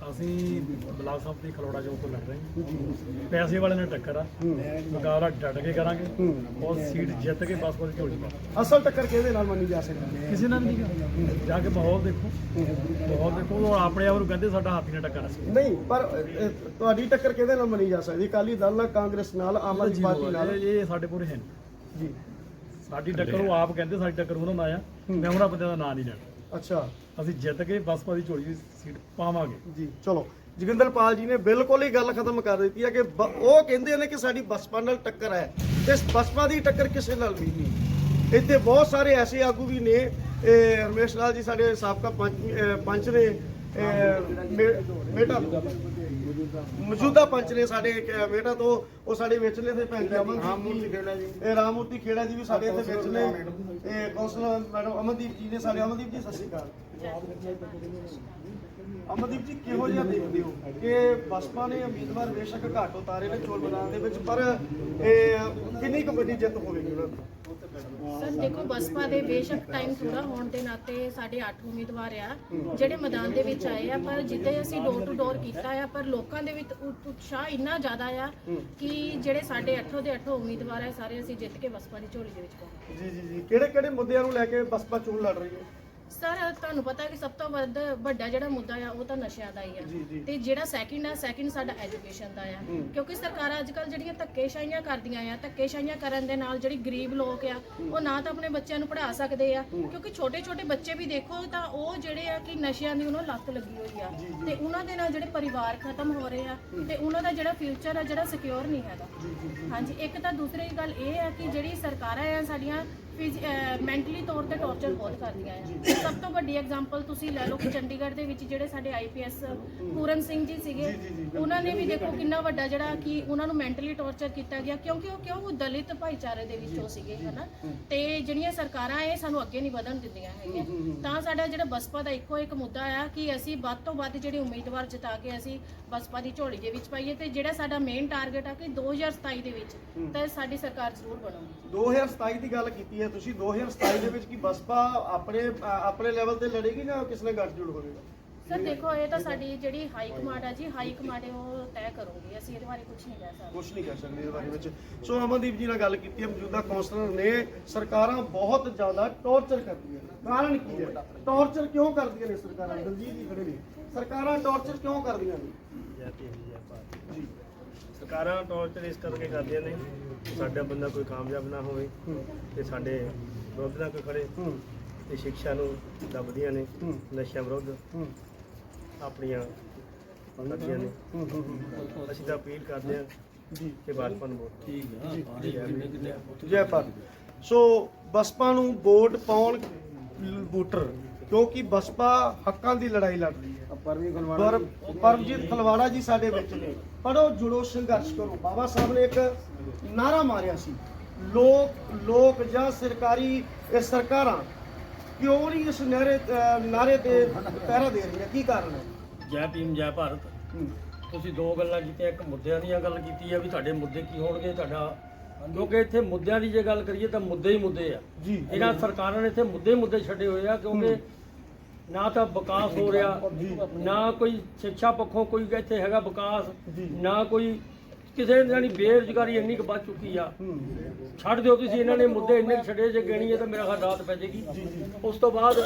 ਅਸੀਂ ਬਲਾਕ ਸੰਮਤੀ ਖਲੋੜਾ ਚੌਕ ਤੋਂ ਲੜ ਰਹੇ ਹਾਂ। ਪੈਸੇ ਵਾਲੇ ਨਾਲ ਟੱਕਰ ਆ। ਮੁਕਾਬਲਾ ਡਟ ਕੇ ਕਰਾਂਗੇ। ਔਰ ਸੀਟ ਜਿੱਤ ਕੇ ਬਸ ਬਸ ਝੋਲੀ ਪਾ ਅਸਲ ਟੱਕਰ ਕਿਹਦੇ ਨਾਲ ਮੰਨੀ ਜਾ ਸਕਦੀ ਕਿਸੇ ਨਾਲ ਨਹੀਂ। ਜਾ ਕੇ ਮਾਹੌਲ ਦੇਖੋ। ਮਾਹੌਲ ਦੇਖੋ ਉਹ ਆਪਣੇ ਆਪ ਨੂੰ ਕਹਿੰਦੇ ਸਾਡਾ ਹਾਥੀ ਨਾਲ ਟੱਕਰ ਆ। ਨਹੀਂ ਪਰ ਤੁਹਾਡੀ ਟੱਕਰ ਕਿਹਦੇ ਨਾਲ ਮੰਨੀ ਜਾ ਸਕਦੀ? ਅਕਾਲੀ ਦਲ ਨਾਲ ਕਾਂਗਰਸ ਨਾਲ ਆਮ ਆਦਮੀ ਪਾਰਟੀ ਨਾਲ? ਇਹ ਸਾਡੇ ਪੂਰੇ ਹੈ। ਜੀ। ਸਾਡੀ ਟੱਕਰ ਉਹ ਆਪ ਕਹਿੰਦੇ ਸਾਡੀ ਟੱਕਰ ਉਹਨਾਂ ਨਾਲ ਆ। ਮੈਂ ਉਹਨਾਂ ਬੰਦਿਆਂ ਦਾ ਨਾਂ ਨਹੀਂ ਲੈਣਾ। ਅੱਛਾ, ਅਸੀਂ ਜਿੱਤ ਕੇ ਬਸ ਦੀ ਝੋਲੀ ਦੀ ਸੀਟ ਪਾਵਾਂਗੇ। ਜੀ, ਚਲੋ। ਜੋਗਿੰਦਰਪਾਲ ਜੀ ਨੇ ਬਿਲਕੁਲ ਹੀ ਗੱਲ ਖਤਮ ਕਰ ਦਿੱਤੀ ਹੈ ਕਿ ਬ- ਉਹ ਕਹਿੰਦੇ ਨੇ ਕਿ ਸਾਡੀ ਬਸਪਾ ਨਾਲ ਟੱਕਰ ਹੈ। ਤੇ ਇਸ ਬਸਪਾ ਦੀ ਟੱਕਰ ਕਿਸੇ ਨਾਲ ਵੀ ਨਹੀਂ। ਇੱਥੇ ਬਹੁਤ ਸਾਰੇ ਐਸੇ ਆਗੂ ਵੀ ਨੇ, ਇਹ ਰਮੇਸ਼ ਲਾਲ ਜੀ ਸਾਡੇ ਸਾਬਕਾ ਪੰਚ, ਅਹ ਪੰਚ ਨੇ ਇਹ ਮੇ- ਮੇਟਾ ਤੋਂ। ਮੌਜੂਦਾ ਪੰਚ ਨੇ ਸਾਡੇ ਮੇਟਾ ਤੋਂ ਉਹ ਸਾਡੇ ਵਿਚਲੇ ਤੇ ਭੈਣ ਜੀ ਅਮਨਦੀਪ ਜੀ ਖੇੜਾ ਜੀ। ਇਹ ਰਾਮਮੂਰਤੀ ਖੇੜਾ ਜੀ ਵੀ ਸਾਡੇ ਇੱਥੇ ਵਿੱਚ ਨੇ ਇਹ ਕੌਂਸਲਰ ਮੈਡਮ ਅਮਨਦੀਪ ਜੀ ਨੇ ਸਾਡੇ ਅਮਨਦੀਪ ਜੀ ਸਤਿ ਸ਼੍ਰੀ ਅਕਾਲ। ਅਮਨਦੀਪ ਜੀ ਕਿਹੋ ਜਿਹਾ ਦੇਖਦੇ ਹੋ? ਕਿ ਬਸਪਾ ਨੇ ਉਮੀਦਵਾਰ ਬੇਸ਼ੱਕ ਘੱਟ ਉਤਾਰੇ ਨੇ ਚੋਣ ਮੈਦਾਨ ਦੇ ਵਿੱਚ ਪਰ ਇਹ ਕਿੰਨੀ ਕੁ ਵੱਡੀ ਜਿੱਤ ਹੋਵੇਗੀ? ਉਹਨਾਂ ਦੀ ਸਰ ਦੇਖੋ ਬਸਪਾ ਦੇ ਬੇਸ਼ੱਕ ਟਾਈਮ ਥੋੜਾ ਹੋਣ ਦੇ ਨਾਤੇ ਸਾਡੇ 8 ਉਮੀਦਵਾਰ ਆ ਜਿਹੜੇ ਮੈਦਾਨ ਦੇ ਵਿੱਚ ਆਏ ਆ ਪਰ ਜਿੱਦੇ ਅਸੀਂ ਡੋਰ ਟੂ ਡੋਰ ਕੀਤਾ ਆ ਪਰ ਲੋਕਾਂ ਦੇ ਵਿੱਚ ਉਤ- ਉਤਸ਼ਾਹ ਇੰਨਾ ਜ਼ਿਆਦਾ ਆ ਕਿ ਜਿਹੜੇ ਸਾਡੇ 8 ਦੇ 8 ਉਮੀਦਵਾਰ ਆ ਸਾਰੇ ਅਸੀਂ ਜਿੱਤ ਕੇ ਬਸਪਾ ਦੀ ਝੋਲੀ ਦੇ ਵਿੱਚ ਪਾਵਾਂਗੇ ਜੀ ਜੀ ਜੀ। ਕਿਹੜੇ ਕਿਹੜੇ ਮੁੱਦਿਆਂ ਨੂੰ ਲੈ ਕੇ ਬਸਪਾ ਚੋਣ ਲੜ ਰਹੀ ਹੈ? ਸਰ ਤੁਹਾਨੂੰ ਪਤਾ ਕਿ ਸਭ ਤੋਂ ਵੱਧ ਵੱਡਾ ਜਿਹੜਾ ਮੁੱਦਾ ਆ ਉਹ ਤਾਂ ਨਸ਼ਿਆਂ ਦਾ ਹੀ ਆ। ਤੇ ਜਿਹੜਾ ਸੈਕਿੰਡ ਆ ਸੈਕਿੰਡ ਸਾਡਾ ਐਜੂਕੇਸ਼ਨ ਦਾ ਆ। ਕਿਉਂਕਿ ਸਰਕਾਰਾਂ ਅੱਜ ਕੱਲ ਜਿਹੜੀਆਂ ਧੱਕੇਸ਼ਾਹੀਆਂ ਕਰਦੀਆਂ ਆ ਧੱਕੇਸ਼ਾਹੀਆਂ ਕਰਨ ਦੇ ਨਾਲ ਜਿਹੜੀ ਗਰੀਬ ਲੋਕ ਆ ਉਹ ਨਾ ਤਾਂ ਆਪਣੇ ਬੱਚਿਆਂ ਨੂੰ ਪੜ੍ਹਾ ਸਕਦੇ ਆ। ਕਿਉਂਕਿ ਛੋਟੇ ਛੋਟੇ ਬੱਚੇ ਵੀ ਦੇਖੋ ਤਾਂ ਉਹ ਜਿਹੜੇ ਆ ਕਿ ਨਸ਼ਿਆਂ ਦੀ ਉਹਨਾਂ ਲੱਤ ਲੱਗੀ ਹੋਈ ਆ। ਤੇ ਉਹਨਾਂ ਦੇ ਨਾਲ ਜਿਹੜੇ ਪਰਿਵਾਰ ਖਤਮ ਹੋ ਰਹੇ ਆ ਤੇ ਉਹਨਾਂ ਦਾ ਜਿਹੜਾ ਫਿਊਚਰ ਆ ਜਿਹੜਾ ਸਿਕਿਉਰ ਨਹੀਂ ਹੈਗਾ। ਹਾਂਜੀ ਇੱਕ ਤਾਂ ਦੂਸਰੀ ਗੱਲ ਇਹ ਆ ਕਿ ਜਿਹੜੀ ਸਰਕਾਰਾਂ ਆ ਸਾਡੀਆਂ ਮੈਂਟਲੀ ਤੌਰ ਤੇ ਟੌਰਚਰ ਬਹੁਤ ਕਰਦੀਆਂ ਆ। ਸਭ ਤੋਂ ਵੱਡੀ ਐਗਜ਼ਾਮਪਲ ਤੁਸੀਂ ਲੈ ਲਓ ਕਿ ਚੰਡੀਗੜ੍ਹ ਦੇ ਵਿੱਚ ਜਿਹੜੇ ਸਾਡੇ ਆਈਪੀਐਸ ਪੂਰਨ ਸਿੰਘ ਜੀ ਸੀਗੇ ਉਹਨਾਂ ਨੇ ਵੀ ਦੇਖੋ ਕਿੰਨਾ ਵੱਡਾ ਜਿਹੜਾ ਕਿ ਉਹਨਾਂ ਨੂੰ ਮੈਂਟਲੀ ਟੌਰਚਰ ਕੀਤਾ ਗਿਆ ਕਿਉਂਕਿ ਉਹ ਕਿਉਂ? ਉਹ ਦਲਿਤ ਭਾਈਚਾਰੇ ਦੇ ਵਿੱਚੋਂ ਸੀਗੇ ਹਨਾ? ਤੇ ਜਿਹੜੀਆਂ ਸਰਕਾਰਾਂ ਇਹ ਸਾਨੂੰ ਅੱਗੇ ਨਹੀਂ ਵਧਣ ਦਿੰਦੀਆਂ ਹੈਗੀਆਂ। ਤਾਂ ਸਾਡਾ ਜਿਹੜਾ ਬਸਪਾ ਦਾ ਇੱਕੋ ਇੱਕ ਮੁੱਦਾ ਆ ਕਿ ਅਸੀਂ ਵੱਧ ਤੋਂ ਵੱਧ ਜਿਹੜੇ ਉਮੀਦਵਾਰ ਜਿਤਾ ਕੇ ਅਸੀਂ ਬਸਪਾ ਦੀ ਝੋਲੀ ਦੇ ਵਿੱਚ ਪਾਈਏ ਤੇ ਜਿਹੜਾ ਸਾਡਾ ਮੇਨ ਟਾਰਗੇਟ ਆ ਕਿ 2027 ਦੇ ਵਿੱਚ ਤਾਂ ਸਾਡੀ ਸਰਕਾਰ ਜ਼ਰੂਰ ਬਣੂਗੀ 2027 ਦੀ ਗੱਲ ਕੀਤੀ ਹੈ ਤੁਸੀਂ 2027 ਦੇ ਵਿੱਚ ਕੀ ਬਸਪਾ ਆਪਣੇ ਆਪਣੇ ਲੈਵਲ ਤੇ ਲੜੇਗੀ ਜਾਂ ਕਿਸ ਨਾਲ ਗੱਠਜੋੜ ਹੋਵੇਗਾ? ਸਰ ਦੇਖੋ ਇਹ ਤਾਂ ਸਾਡੀ ਜਿਹੜੀ ਹਾਈ ਕਮਾਂਡ ਆ ਜੀ ਹਾਈ ਕਮਾਂਡ ਉਹ ਤੈਅ ਕਰੂਗੀ ਅਸੀਂ ਇਹਦੇ ਬਾਰੇ ਕੁਝ ਨਹੀਂ ਕਹਿ ਸਕਦੇ। ਕੁਝ ਨਹੀਂ ਕਰ ਸਕਦੇ ਇਹਦੇ ਬਾਰੇ ਵਿੱਚ। ਸੋ ਅਮਨਦੀਪ ਜੀ ਨਾਲ ਗੱਲ ਕੀਤੀ ਹੈ ਮੌਜੂਦਾ ਕੌਂਸਲਰ ਨੇ ਸਰਕਾਰਾਂ ਬਹੁਤ ਜ਼ਿਆਦਾ ਟੌਰਚਰ ਕਰਦੀਆਂ ਨੇ। ਕਾਰਨ ਕੀ ਹੈ? ਟੌਰਚਰ ਕਿਉਂ ਕਰਦੀਆਂ ਨੇ ਸਰਕਾਰਾਂ? ਦਲਜੀਤ ਜੀ ਖੜੇ ਨੇ। ਸਰਕਾਰਾਂ ਟੌਰਚਰ ਕਿਉਂ ਕਰਦੀਆਂ ਨੇ? ਸਰਕਾਰਾਂ ਟੌਰਚਰ ਇਸ ਕਰਕੇ ਕਰਦੀਆਂ ਨੇ ਕਿ ਸਾਡਾ ਬੰਦਾ ਕੋਈ ਕਾਮਯਾਬ ਨਾ ਹੋਵੇ ਤੇ ਸਾਡੇ ਵਿਰੋਧ ਨਾਲ ਕੋਈ ਖੜੇ। ਹੂੰ ਤੇ ਸਿੱਖਿਆ ਨੂੰ ਦੱਬਦੀਆਂ ਨੇ ਹੂੰ। ਨਸ਼ਿਆਂ ਵਿਰੁੱਧ ਹੂੰ ਆਪਣੀਆਂ ਕਰਦੀਆਂ ਨੇ। ਹੂੰ ਹੂੰ, ਹੂੰ ਅਸੀਂ ਤਾਂ ਅਪੀਲ ਕਰਦੇ ਹਾਂ ਜੀ ਕਿ ਭਾਜਪਾ ਨੂੰ ਵੋਟ ਠੀਕ ਜੈ ਭਾਰਤ ਸੋ ਬਸਪਾ ਨੂੰ ਵੋਟ ਪਾਉਣ ਵੋਟਰ ਕਿਉਂਕਿ ਬਸਪਾ ਹੱਕਾਂ ਦੀ ਲੜਾਈ ਲੜ ਰਹੀ ਹੈ। ਪਰ ਪਰਮਜੀਤ ਖਲਵਾੜਾ ਜੀ ਸਾਡੇ ਵਿੱਚ ਨੇ। ਪੜੋ ਜੁੜੋ ਸੰਘਰਸ਼ ਕਰੋ। ਬਾਬਾ ਸਾਹਿਬ ਨੇ ਇੱਕ ਨਾਰਾ ਮਾਰਿਆ ਸੀ। ਲੋਕ ਲੋਕ ਜਾਂ ਸਰਕਾਰੀ ਇਹ ਸਰਕਾਰਾਂ ਕਿਉਂ ਨਹੀਂ ਇਸ ਨਾਰੇ ਨਾਰੇ ਤੇ ਪਹਿਰਾ ਦੇ ਰਹੀਆਂ? ਕੀ ਕਾਰਨ ਹੈ? ਜੈ ਭੀਮ ਜੈ ਭਾਰਤ। ਤੁਸੀਂ ਦੋ ਗੱਲਾਂ ਕੀਤੀਆਂ ਇੱਕ ਮੁੱਦਿਆਂ ਦੀਆਂ ਗੱਲ ਕੀਤੀ ਹੈ ਵੀ ਤੁਹਾਡੇ ਮੁੱਦੇ ਕੀ ਹੋਣਗੇ ਤੁਹਾਡਾ ਕਿਉਂਕਿ ਇੱਥੇ ਮੁੱਦਿਆਂ ਦੀ ਜੇ ਗੱਲ ਕਰੀਏ ਤਾਂ ਮੁੱਦੇ ਹੀ ਮੁੱਦੇ ਆ। ਜੀ। ਇਹਨਾਂ ਸਰਕਾਰਾਂ ਨੇ ਇੱਥੇ ਮੁੱਦੇ ਹੀ ਮੁੱਦੇ ਛੱਡੇ ਹੋਏ ਆ ਕਿਉਂਕਿ ਨਾ ਤਾਂ ਵਿਕਾਸ ਹੋ ਰਿਹਾ ਨਾ ਕੋਈ ਸਿੱਖਿਆ ਪੱਖੋਂ ਕੋਈ ਇੱਥੇ ਹੈਗਾ ਵਿਕਾਸ ਨਾ ਕੋਈ ਕਿਸੇ ਜਾਨੀ ਬੇਰੁਜ਼ਗਾਰੀ ਇੰਨੀ ਕੁ ਵੱਧ ਚੁੱਕੀ ਆ। ਛੱਡ ਦਿਓ ਤੁਸੀਂ ਇਹਨਾਂ ਨੇ ਮੁੱਦੇ ਇੰਨੇ ਛੱਡੇ ਜੇ ਗਿਣੀ ਹੈ ਤਾਂ ਮੇਰਾ ਖਿਆਲ ਰਾਤ ਪੈ ਜਾਏਗੀ ਉਸ ਤੋਂ ਬਾਅਦ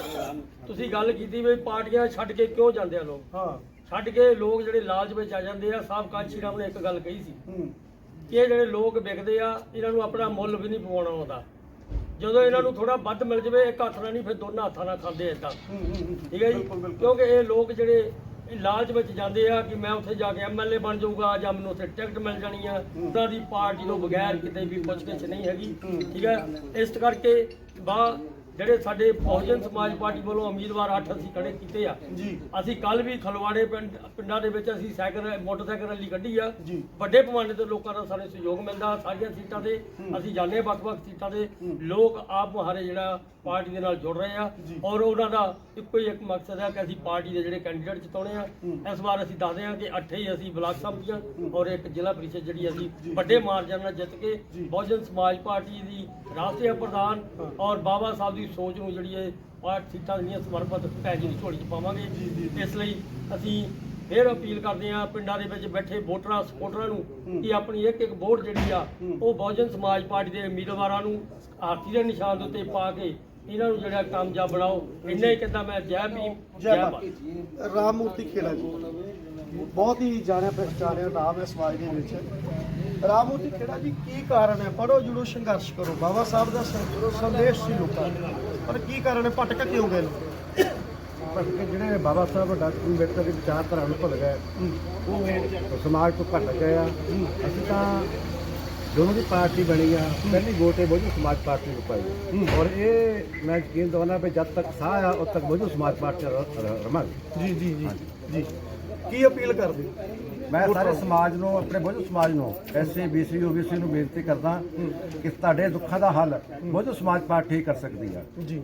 ਤੁਸੀਂ ਗੱਲ ਕੀਤੀ ਵੀ ਪਾਰਟੀਆਂ ਛੱਡ ਕੇ ਕਿਉਂ ਜਾਂਦੇ ਆ ਲੋਕ? ਹਾਂ। ਛੱਡ ਕੇ ਲੋਕ ਜਿਹੜੇ ਲਾਲਚ ਵਿੱਚ ਆ ਜਾਂਦੇ ਆ ਸਾਹਿਬ ਕਾਂਚੀ ਰਾਮ ਨੇ ਇੱਕ ਗੱਲ ਕਹੀ ਸੀ ਕਿ ਇਹ ਜਿਹੜੇ ਲੋਕ ਵਿਕਦੇ ਆ ਇਹਨਾਂ ਨੂੰ ਆਪਣਾ ਮੁੱਲ ਵੀ ਨਹੀਂ ਪਵਾਉਣਾ ਆਉਂਦਾ। ਜਦੋਂ ਇਹਨਾਂ ਨੂੰ ਥੋੜਾ ਵੱਧ ਮਿਲ ਜਵੇ ਇੱਕ ਹੱਥ ਨਾਲ ਨਹੀਂ ਫਿਰ ਦੋਨਾਂ ਹੱਥਾਂ ਨਾਲ ਖਾਂਦੇ ਹੂੰ ਠੀਕ ਹੈ ਜੀ। ਕਿਉਂਕਿ ਇਹ ਲੋਕ ਜਿਹੜੇ ਇਹ ਲਾਲਚ ਵਿੱਚ ਜਾਂਦੇ ਆ ਕਿ ਮੈਂ ਉੱਥੇ ਜਾ ਕੇ ਐਮਐਲਏ ਬਣ ਜਾਊਗਾ ਜਾਂ ਮੈਨੂੰ ਉੱਥੇ ਟਿਕਟ ਮਿਲ ਜਾਣੀ ਆ ਉਹਨਾਂ ਦੀ ਪਾਰਟੀ ਤੋਂ ਬਗੈਰ ਕਿਤੇ ਵੀ ਪੁੱਛਗਿੱਛ ਨਹੀਂ ਹੈਗੀ। ਠੀਕ ਹੈ? ਇਸ ਕਰਕੇ ਬਾ ਜਿਹੜੇ ਸਾਡੇ ਬਹੁਜਨ ਸਮਾਜ ਪਾਰਟੀ ਵੱਲੋਂ ਉਮੀਦਵਾਰ 8 ਅਸੀਂ ਖੜੇ ਕੀਤੇ ਆ। ਜੀ। ਅਸੀਂ ਕੱਲ ਵੀ ਖਲਵਾੜੇ ਪਿੰਡ ਪਿੰਡਾਂ ਦੇ ਵਿੱਚ ਅਸੀਂ ਸਾਈਕਲ ਮੋਟਰਸਾਈਕਲ ਰੈਲੀ ਕੱਢੀ ਆ। ਵੱਡੇ ਪੈਮਾਨੇ ਤੇ ਲੋਕਾਂ ਦਾ ਸਾਡੇ ਸਹਿਯੋਗ ਮਿਲਦਾ ਸਾਰੀਆਂ ਸੀਟਾਂ ਤੇ। ਅਸੀਂ ਜਾਂਦੇ ਵੱਖ-ਵੱਖ ਸੀਟਾਂ ਤੇ। ਲੋਕ ਆਪ ਮੁਹਾਰੇ ਜਿਹੜਾ ਪਾਰਟੀ ਦੇ ਨਾਲ ਜੁੜ ਰਹੇ ਆ। ਔਰ ਉਹਨਾਂ ਦਾ ਇੱਕੋ ਹੀ ਇੱਕ ਮਕਸਦ ਹੈ ਕਿ ਅਸੀਂ ਪਾਰਟੀ ਦੇ ਜਿਹੜੇ ਕੈਂਡੀਡੇਟ ਜਿਤਾਉਣੇ ਆ। ਇਸ ਵਾਰ ਅਸੀਂ ਦੱਸਦੇ ਹਾਂ ਕਿ ਅੱਠੇ ਹੀ ਅਸੀਂ ਬਲਾਕ ਸੰਮਤੀਆਂ ਔਰ ਇੱਕ ਜ਼ਿਲ੍ਹਾ ਪ੍ਰੀਸ਼ਦ ਜਿਹੜੀ ਅਸੀਂ ਵੱਡੇ ਮਾਰਜਨ ਨਾਲ ਜਿੱਤ ਕੇ ਬਹੁਜਨ ਸਮਾਜ ਪਾਰਟੀ ਦੀ ਰਾਸ਼ਟਰੀ ਪ੍ਰਧਾਨ ਔਰ ਬਾਬਾ ਸਾਹਿਬ ਦੀ ਸੋਚ ਨੂੰ ਜਿਹੜੀ ਇਹ ਪਾਰਟ ਸੀਟਾਂ ਦੀਆਂ ਸਮਰਪਿਤ ਭੈਣ ਜੀ ਦੀ ਝੋਲੀ 'ਚ ਪਾਵਾਂਗੇ। ਇਸ ਲਈ ਅਸੀਂ ਫਿਰ ਅਪੀਲ ਕਰਦੇ ਹਾਂ ਪਿੰਡਾਂ ਦੇ ਵਿੱਚ ਬੈਠੇ ਵੋਟਰਾਂ ਸਪੋਰਟਰਾਂ ਨੂੰ ਕਿ ਆਪਣੀ ਇੱਕ ਇੱਕ ਵੋਟ ਜਿਹੜੀ ਆ ਉਹ ਬਹੁਜਨ ਸਮਾਜ ਪਾਰਟੀ ਦੇ ਉਮੀਦਵਾਰਾਂ ਨੂੰ ਹਾਥੀ ਦੇ ਨਿਸ਼ਾਨ ਦੇ ਉੱਤੇ ਪਾ ਕੇ ਇਹਨਾਂ ਨੂੰ ਜਿਹੜਾ ਕਾਮਯਾਬ ਬਣਾਓ। ਇੰਨਾ ਹੀ ਕਹਿੰਦਾ ਮੈਂ ਜੈ ਭੀਮ ਜੈ ਭਾਰਤ। ਰਾਮ ਮੂਰਤੀ ਖੇੜਾ ਜੀ। ਬਹੁਤ ਹੀ ਜਾਣਿਆ ਪਛਾਣਿਆ ਨਾਮ ਹੈ ਸਮਾਜ ਦੇ ਵਿੱਚ। ਰਾਮ ਮੂਰਤੀ ਖੇੜਾ ਜੀ ਕੀ ਕਾਰਨ ਹੈ? ਪੜੋ ਜੁੜੋ ਸੰਘਰਸ਼ ਕਰੋ। ਬਾਬਾ ਸਾਹਿਬ ਦਾ ਸੰਦੇਸ਼ ਸੀ ਲੋਕਾਂ ਨੂੰ। ਪਰ ਕੀ ਕਾਰਨ ਹੈ? ਭਟਕ ਕਿਉਂ ਗਏ ਲੋਕ? ਭਟਕੇ ਜਿਹੜੇ ਬਾਬਾ ਸਾਹਿਬ ਡਾਕਟਰ ਅੰਬੇਡਕਰ ਦੀ ਵਿਚਾਰਧਾਰਾ ਨੂੰ ਭੁੱਲ ਗਏ। ਉਹ ਸਮਾਜ ਤੋਂ ਭਟਕ ਗਏ ਆ। ਅਸੀਂ ਤਾਂ ਦੋਨੋਂ ਦੀ ਪਾਰਟੀ ਬਣੀ ਆ। ਪਹਿਲੀ ਵੋਟ ਹੈ ਬਹੁਜਨ ਸਮਾਜ ਪਾਰਟੀ ਨੂੰ ਪਾਈ। ਔਰ ਇਹ ਮੈਂ ਯਕੀਨ ਦਵਾਨਾ ਵੀ ਜਦ ਤੱਕ ਸਾਹ ਆ ਉਦ ਤੱਕ ਬਹੁਜਨ ਸਮਾਜ ਪਾਰਟੀ ਰਮਾਂਗੇ ਜੀ ਜੀ ਜੀ। ਜੀ। ਕੀ ਅਪੀਲ ਕਰਦੇ? ਮੈਂ ਸਾਰੇ ਸਮਾਜ ਨੂੰ ਆਪਣੇ ਬਹੁਜਨ ਸਮਾਜ ਨੂੰ ਐਸਸੀ ਬੀਸੀ ਓਬੀਸੀ ਨੂੰ ਬੇਨਤੀ ਕਰਦਾ ਕਿ ਤੁਹਾਡੇ ਦੁੱਖਾਂ ਦਾ ਹੱਲ ਬਹੁਜਨ ਸਮਾਜ ਪਾਰਟੀ ਹੀ ਕਰ ਸਕਦੀ ਆ। ਜੀ।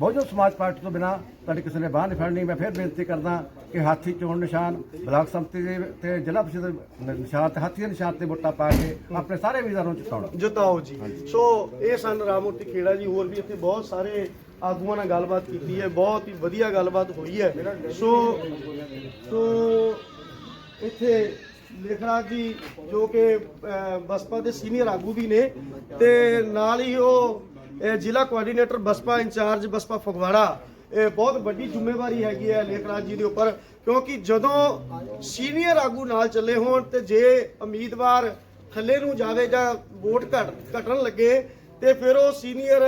ਬਹੁਜਨ ਸਮਾਜ ਪਾਰਟੀ ਤੋਂ ਬਿਨਾ ਤੁਹਾਡੀ ਕਿਸੇ ਨੇ ਬਾਹ ਨਹੀਂ ਫੜਨੀ। ਮੈਂ ਫਿਰ ਬੇਨਤੀ ਕਰਦਾ ਕਿ ਹਾਥੀ ਚੋਣ ਨਿਸ਼ਾਨ ਬਲਾਕ ਸੰਮਤੀ ਦੇ ਤੇ ਜ਼ਿਲ੍ਹਾ ਪ੍ਰੀਸ਼ਦ ਨਿਸ਼ਾਨ ਤੇ ਹਾਥੀ ਦੇ ਨਿਸ਼ਾਨ ਤੇ ਵੋਟਾਂ ਪਾ ਕੇ ਆਪਣੇ ਸਾਰੇ ਵੀਰਾਂ ਨੂੰ ਜਿਤਾਉਣਾ। ਜਿਤਾਓ ਜੀ। ਸੋ ਇਹ ਸਨ ਰਾਮੂਰਤੀ ਖੇੜਾ ਜੀ। ਹੋਰ ਵੀ ਇੱਥੇ ਬਹੁਤ ਸਾਰੇ ਆਗੂਆਂ ਨਾਲ ਗੱਲਬਾਤ ਕੀਤੀ ਹੈ। ਬਹੁਤ ਹੀ ਵਧੀਆ ਗੱਲਬਾਤ ਹੋਈ ਹੈ। ਸੋ ਸੋ ਇੱਥੇ ਲੇਖਰਾਜ ਜੀ, ਜੋ ਕਿ ਬਸਪਾ ਦੇ ਸੀਨੀਅਰ ਆਗੂ ਵੀ ਨੇ ਤੇ ਨਾਲ ਹੀ ਉਹ ਜ਼ਿਲ੍ਹਾ ਕੋਆਰਡੀਨੇਟਰ ਬਸਪਾ ਇੰਚਾਰਜ ਬਸਪਾ ਫਗਵਾੜਾ। ਇਹ ਬਹੁਤ ਵੱਡੀ ਜ਼ਿੰਮੇਵਾਰੀ ਹੈਗੀ ਹੈ ਲੇਖਰਾਜ ਜੀ ਦੇ ਉੱਪਰ, ਕਿਉਂਕਿ ਜਦੋਂ ਸੀਨੀਅਰ ਆਗੂ ਨਾਲ ਚੱਲੇ ਹੋਣ ਤੇ ਜੇ ਉਮੀਦਵਾਰ ਥੱਲੇ ਨੂੰ ਜਾਵੇ ਜਾਂ ਵੋਟ ਘਟ, ਘਟਣ ਲੱਗੇ, ਤੇ ਫਿਰ ਉਹ ਸੀਨੀਅਰ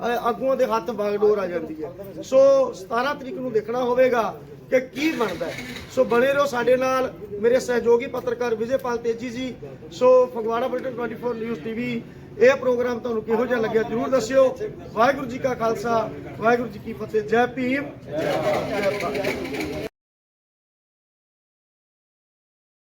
ਆਗੂਆਂ ਦੇ ਹੱਥ ਬਾਗਡੋਰ ਆ ਜਾਂਦੀ ਹੈ। ਸੋ 17 ਤਰੀਕ ਨੂੰ ਦੇਖਣਾ ਹੋਵੇਗਾ। ਕਿ ਕੀ ਬਣਦਾ ਸੋ ਬਣੇ ਰਹੋ ਸਾਡੇ ਨਾਲ। ਮੇਰੇ ਸਹਿਯੋਗੀ ਪੱਤਰਕਾਰ Vijaypal Teji ji. So Phagwara bulletin 24 news TV ਇਹ ਪ੍ਰੋਗਰਾਮ ਤੁਹਾਨੂੰ ਕਿਹੋ ਜਿਹਾ ਲੱਗਿਆ ਜਰੂਰ ਦੱਸਿਓ। ਵਾਹਿਗੁਰੂ ਜੀ ਕਾ ਖਾਲਸਾ, ਵਾਹਿਗੁਰੂ ਜੀ ਕੀ ਫਤਿਹ। ਜੈ ਭੀਮ। ਜੈ ਭਾਰਤ